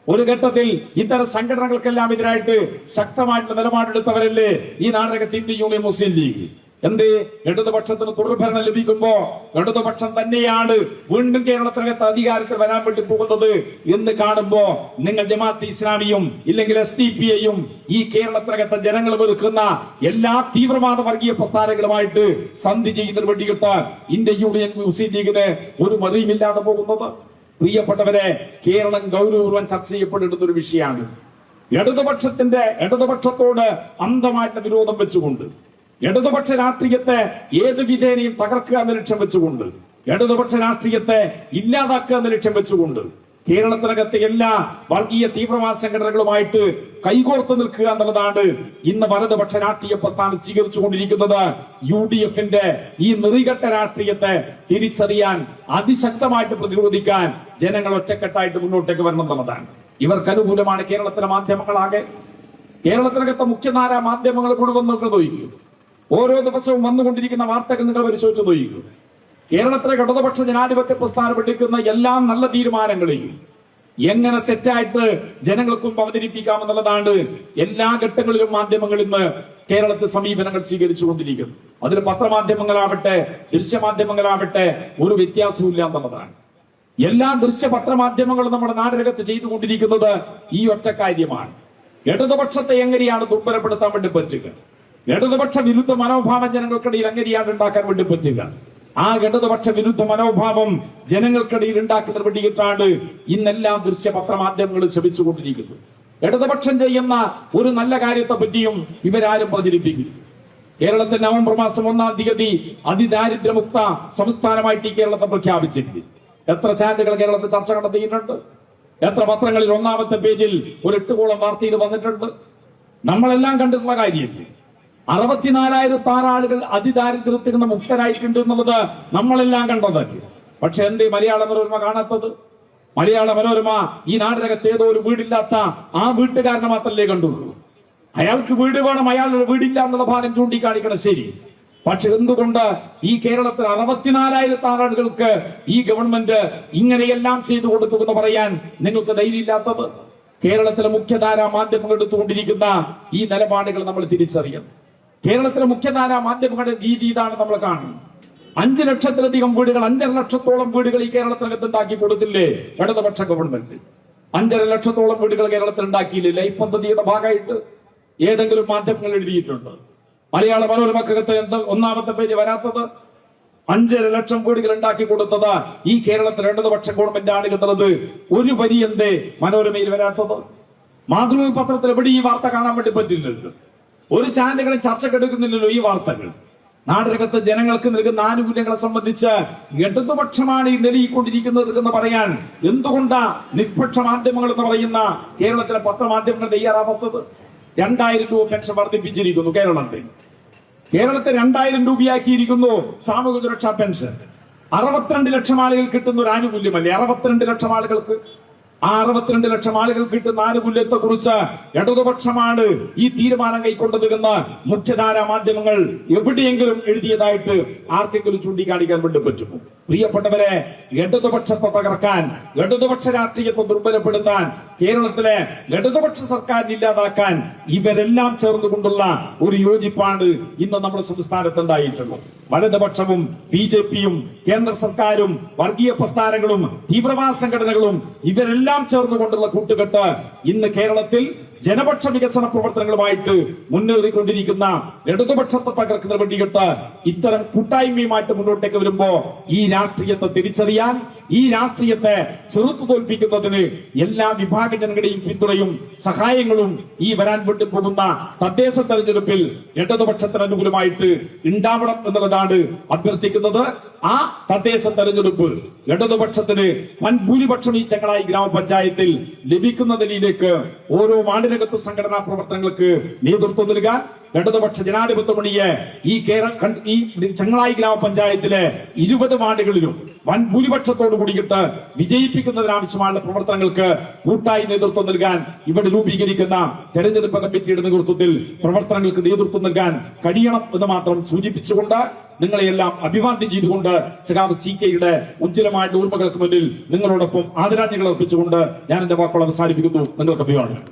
[SPEAKER 1] ഒരു ഘട്ടത്തിൽ ഇത്തരം സംഘടനകൾക്കെല്ലാം എതിരായിട്ട് ശക്തമായിട്ടുള്ള നിലപാടെടുത്തവരല്ലേ ഈ നാടകത്തിന്റെ യൂണിയൻ മുസ്ലിം ലീഗ്? എന്ത്? ഇടതുപക്ഷത്തിന് തുടർഭരണം ലഭിക്കുമ്പോ ഇടതുപക്ഷം തന്നെയാണ് വീണ്ടും കേരളത്തിനകത്ത് അധികാരത്തിൽ വരാൻ വേണ്ടി പോകുന്നത് എന്ന് കാണുമ്പോ നിങ്ങൾ ജമാഅത്ത് ഇസ്ലാമിയും ഇല്ലെങ്കിൽ എസ് ഡി പി ഐയും ഈ കേരളത്തിനകത്ത് ജനങ്ങൾ വെറുക്കുന്ന എല്ലാ തീവ്രവാദ വർഗീയ പ്രസ്ഥാനങ്ങളുമായിട്ട് സന്ധി ചെയ്യുന്നതിന് വേണ്ടിയിട്ട് ഇന്ത്യൻ യൂണിയൻ മുസ്ലിം ലീഗിന് ഒരു മറിയുമില്ലാതെ പോകുന്നത്. പ്രിയപ്പെട്ടവരെ കേരളം ഗൗരവപൂർവം ചർച്ച ചെയ്യപ്പെടേണ്ടുന്ന ഒരു വിഷയമാണ്. ഇടതുപക്ഷത്തിന്റെ ഇടതുപക്ഷത്തോട് അന്ധമായിട്ട് വിരോധം വെച്ചുകൊണ്ട് ഇടതുപക്ഷ രാഷ്ട്രീയത്തെ ഏത് വിധേനയും തകർക്കുക എന്ന ലക്ഷ്യം വെച്ചുകൊണ്ട് ഇടതുപക്ഷ രാഷ്ട്രീയത്തെ ഇല്ലാതാക്കുക എന്ന ലക്ഷ്യം വെച്ചുകൊണ്ട് കേരളത്തിനകത്തെ എല്ലാ വർഗീയ തീവ്രവാദ സംഘടനകളുമായിട്ട് കൈകോർത്ത് നിൽക്കുക എന്നുള്ളതാണ് ഇന്ന് വലതുപക്ഷ രാഷ്ട്രീയ പ്രസ്ഥാനം സ്വീകരിച്ചുകൊണ്ടിരിക്കുന്നത്. യു ഡി എഫിന്റെ ഈ നിറികെട്ട രാഷ്ട്രീയത്തെ തിരിച്ചറിയാൻ അതിശക്തമായിട്ട് പ്രതിരോധിക്കാൻ ജനങ്ങൾ ഒറ്റക്കെട്ടായിട്ട് മുന്നോട്ടേക്ക് വരണം എന്നുള്ളതാണ്. ഇവർക്ക് അനുകൂലമാണ് കേരളത്തിലെ മാധ്യമങ്ങളാകെ. കേരളത്തിനകത്തെ മുഖ്യധാര മാധ്യമങ്ങൾ കൊണ്ടുവന്നു നോക്കിക്കും. ഓരോ ദിവസവും വന്നുകൊണ്ടിരിക്കുന്ന വാർത്തകൾ നിങ്ങൾ പരിശോധിച്ച് നോക്കിക്കും. കേരളത്തിലെ ഘടകപക്ഷ ജനാധിപത്യ പ്രസ്ഥാനം എടുക്കുന്ന എല്ലാ നല്ല തീരുമാനങ്ങളെയും എങ്ങനെ തെറ്റായിട്ട് ജനങ്ങൾക്കും അവതരിപ്പിക്കാം എന്നുള്ളതാണ് എല്ലാ ഘട്ടങ്ങളിലും മാധ്യമങ്ങൾ ഇന്ന് കേരളത്തിൽ സമീപനങ്ങൾ സ്വീകരിച്ചുകൊണ്ടിരിക്കുന്നു അതിൽ പത്രമാധ്യമങ്ങളാവട്ടെ ദൃശ്യമാധ്യമങ്ങളാവട്ടെ ഒരു വ്യത്യാസവും ഇല്ല എന്നുള്ളതാണ്. എല്ലാ ദൃശ്യ പത്രമാധ്യമങ്ങളും നമ്മുടെ നാടിനകത്ത് ചെയ്തുകൊണ്ടിരിക്കുന്നത് ഈ ഒറ്റ കാര്യമാണ്. ഇടതുപക്ഷത്തെ എങ്ങനെയാണ് ദുർബലപ്പെടുത്താൻ വേണ്ടി പറ്റുക? ഇടതുപക്ഷ വിരുദ്ധ മനോഭാവം ജനങ്ങൾക്കിടയിൽ എങ്ങനെയാണ് ഉണ്ടാക്കാൻ വേണ്ടി പറ്റുക. ആ ഇടതുപക്ഷ വിരുദ്ധ മനോഭാവം ജനങ്ങൾക്കിടയിൽ ഉണ്ടാക്കുന്നതിന് വേണ്ടിയിട്ടാണ് ഇന്നെല്ലാം ദൃശ്യ പത്രമാധ്യമങ്ങൾ ശ്രമിച്ചുകൊണ്ടിരിക്കുന്നത്. ഇടതുപക്ഷം ചെയ്യുന്ന ഒരു നല്ല കാര്യത്തെ പറ്റിയും ഇവരാരും പ്രചരിപ്പിക്കുന്നു കേരളത്തിൽ നവംബർ മാസം ഒന്നാം തീയതി അതിദാരിദ്ര്യമുക്ത സംസ്ഥാനമായിട്ട് ഈ കേരളത്തെ പ്രഖ്യാപിച്ചിട്ടുണ്ട് എത്ര ചാനലുകൾ കേരളത്തിൽ ചർച്ച നടത്തിയിട്ടുണ്ട്? എത്ര പത്രങ്ങളിൽ ഒന്നാമത്തെ പേജിൽ ഒരു എട്ടുകോളം വാർത്തയിൽ വന്നിട്ടുണ്ട്? നമ്മളെല്ലാം കണ്ടിട്ടുള്ള കാര്യമല്ലേ? അറുപത്തിനാലായിരത്തി ആറ് ആളുകൾ അതിദാരിദ്ര്യത്തിൽ നിന്ന് മുക്തരായിട്ടുണ്ട് എന്നുള്ളത് നമ്മളെല്ലാം കണ്ടതാക്കി പക്ഷെ എന്ത് മലയാള മനോരമ കാണാത്തത്? മലയാള മനോരമ ഈ നാടിനകത്ത് ഏതോ ഒരു വീടില്ലാത്ത ആ വീട്ടുകാരനെ മാത്രമല്ലേ കണ്ടുള്ളൂ. അയാൾക്ക് വീട് വേണം അയാളുടെ വീടില്ല എന്നുള്ള ഭാഗം ചൂണ്ടിക്കാണിക്കണം ശരി. പക്ഷെ എന്തുകൊണ്ട് ഈ കേരളത്തിൽ അറുപത്തിനാലായിരത്തി ആളുകൾക്ക് ഈ ഗവൺമെന്റ് ഇങ്ങനെയെല്ലാം ചെയ്തു കൊടുത്തു എന്ന് പറയാൻ നിങ്ങൾക്ക് ധൈര്യമില്ലാത്തത്? കേരളത്തിലെ മുഖ്യധാരാ മാധ്യമങ്ങൾ എടുത്തുകൊണ്ടിരിക്കുന്ന ഈ നിലപാടുകൾ നമ്മൾ തിരിച്ചറിയണം. കേരളത്തിലെ മുഖ്യധാര മാധ്യമങ്ങളുടെ രീതി ഇതാണ് നമ്മൾ കാണുന്നത്. അഞ്ചു ലക്ഷത്തിലധികം വീടുകൾ അഞ്ചര ലക്ഷത്തോളം വീടുകൾ ഈ കേരളത്തിനകത്ത് ഉണ്ടാക്കി കൊടുത്തില്ലേ? ഇടതുപക്ഷ ഗവൺമെന്റ്. അഞ്ചര ലക്ഷത്തോളം വീടുകൾ കേരളത്തിൽ ഉണ്ടാക്കിയില്ലേ? ലൈഫ് പദ്ധതിയുടെ ഭാഗമായിട്ട് ഏതെങ്കിലും മാധ്യമങ്ങൾ എഴുതിയിട്ടുണ്ട്. മലയാള മനോരമക്കകത്ത് എന്ത് ഒന്നാമത്തെ പേജ് വരാത്തത്? അഞ്ചര ലക്ഷം വീടുകൾ ഉണ്ടാക്കി കൊടുത്തത് ഈ കേരളത്തിൽ ഇടതുപക്ഷ ഗവൺമെന്റ് ആണ് എന്നുള്ളത് ഒരു വരി എന്തേ മനോരമയിൽ വരാത്തത്? മാതൃഭൂമി പത്രത്തിൽ എവിടെ ഈ വാർത്ത കാണാൻ വേണ്ടി പറ്റില്ലല്ലോ. ഒരു ചാനലുകളും ചർച്ചക്കെടുക്കുന്നില്ലല്ലോ ഈ വാർത്തകൾ. നാടകത്ത് ജനങ്ങൾക്ക് നൽകുന്ന ആനുകൂല്യങ്ങളെ സംബന്ധിച്ച് ഇടതുപക്ഷമാണ് ഈ നിലയിക്കൊണ്ടിരിക്കുന്നത് എന്ന് പറയാൻ എന്തുകൊണ്ടാ നിഷ്പക്ഷ മാധ്യമങ്ങൾ എന്ന് പറയുന്ന കേരളത്തിലെ പത്രമാധ്യമങ്ങൾ തയ്യാറാവാത്തത്? രണ്ടായിരം രൂപ പെൻഷൻ വർദ്ധിപ്പിച്ചിരിക്കുന്നു കേരളത്തിൽ. കേരളത്തെ രണ്ടായിരം രൂപയാക്കിയിരിക്കുന്നു സാമൂഹ്യ സുരക്ഷാ പെൻഷൻ. അറുപത്തിരണ്ട് ലക്ഷം ആളുകൾ കിട്ടുന്ന ഒരു ആനുകൂല്യമല്ലേ? അറുപത്തിരണ്ട് ലക്ഷം ആളുകൾക്ക് ആ അറുപത്തിരണ്ട് ലക്ഷം ആളുകൾ കിട്ടുന്ന ആനുകൂല്യത്തെ കുറിച്ച് ഇടതുപക്ഷമാണ് ഈ തീരുമാനം കൈക്കൊണ്ടത് മുഖ്യധാര മുഖ്യധാരാ മാധ്യമങ്ങൾ എവിടെയെങ്കിലും എഴുതിയതായിട്ട് ആർക്കെങ്കിലും ചൂണ്ടിക്കാണിക്കാൻ വേണ്ടി പറ്റുമോ? പ്രിയപ്പെട്ടവരെ ഇടതുപക്ഷത്തെ തകർക്കാൻ ഇടതുപക്ഷ രാഷ്ട്രീയത്തെ ദുർബലപ്പെടുത്താൻ കേരളത്തിലെ ഇടതുപക്ഷ സർക്കാരിനെ ഇല്ലാതാക്കാൻ ഇവരെല്ലാം ചേർന്നുകൊണ്ടുള്ള ഒരു യോജിപ്പാണ് ഇന്ന് നമ്മുടെ സംസ്ഥാനത്ത് ഉണ്ടായിട്ടുള്ളത്. വലതുപക്ഷവും ബി ജെ പിയും കേന്ദ്ര സർക്കാരും വർഗീയ പ്രസ്ഥാനങ്ങളും തീവ്രവാദ സംഘടനകളും ഇവരെല്ലാം ചേർന്നുകൊണ്ടുള്ള കൂട്ടുകെട്ട് ഇന്ന് കേരളത്തിൽ ജനപക്ഷ വികസന പ്രവർത്തനങ്ങളുമായിട്ട് മുന്നേറിക്കൊണ്ടിരിക്കുന്ന ഇടതുപക്ഷത്തെ തകർക്കുന്ന വേണ്ടിയിട്ട് ഇത്തരം കൂട്ടായ്മയുമായിട്ട് മുന്നോട്ടേക്ക് വരുമ്പോ ഈ രാഷ്ട്രീയത്തെ തിരിച്ചറിയാൻ ഈ രാഷ്ട്രീയത്തെ ചെറുത്തു തോൽപ്പിക്കുന്നതിന് എല്ലാ വിഭാഗ ജനങ്ങളുടെയും പിന്തുണയും സഹായങ്ങളും ഈ വരാൻ വേണ്ടി പോകുന്ന തദ്ദേശ തെരഞ്ഞെടുപ്പിൽ ഇടതുപക്ഷത്തിന് അനുകൂലമായിട്ട് ഉണ്ടാവണം എന്നുള്ളതാണ് അഭ്യർത്ഥിക്കുന്നത്. ആ തദ്ദേശ തെരഞ്ഞെടുപ്പ് ഇടതുപക്ഷത്തിന് വൻ ഭൂരിപക്ഷം ഈ ചങ്ങളായി ഗ്രാമപഞ്ചായത്തിൽ ലഭിക്കുന്ന നിലയിലേക്ക് ഓരോ വാർഡിനകത്ത് സംഘടനാ പ്രവർത്തനങ്ങൾക്ക് നേതൃത്വം നൽകാൻ ഇടതുപക്ഷ ജനാധിപത്യ മുണിയെ ഈ കേരള ഈ ചങ്ങളായി ഗ്രാമപഞ്ചായത്തിലെ ഇരുപത് വാർഡുകളിലും വൻ ഭൂരിപക്ഷത്തോട് കൂടിയിട്ട് വിജയിപ്പിക്കുന്നതിനാവശ്യമായ പ്രവർത്തനങ്ങൾക്ക് കൂട്ടായി നേതൃത്വം നൽകാൻ ഇവിടെ രൂപീകരിക്കുന്ന തെരഞ്ഞെടുപ്പ് കമ്മിറ്റിയുടെ നേതൃത്വത്തിൽ പ്രവർത്തനങ്ങൾക്ക് നേതൃത്വം നൽകാൻ കഴിയണം എന്ന് മാത്രം സൂചിപ്പിച്ചുകൊണ്ട് നിങ്ങളെയെല്ലാം അഭിവാദ്യം ചെയ്തുകൊണ്ട് സഖാവ് സി കെയുടെ ഉജ്ജ്വലമായ ഓർമ്മകൾക്ക് മുന്നിൽ നിങ്ങളോടൊപ്പം ആദരാഞ്ജലികൾ അർപ്പിച്ചുകൊണ്ട് ഞാൻ എന്റെ വാക്കുകൾ അവസാനിപ്പിക്കുന്നു. നിങ്ങൾക്ക് അഭിവാദ്യം.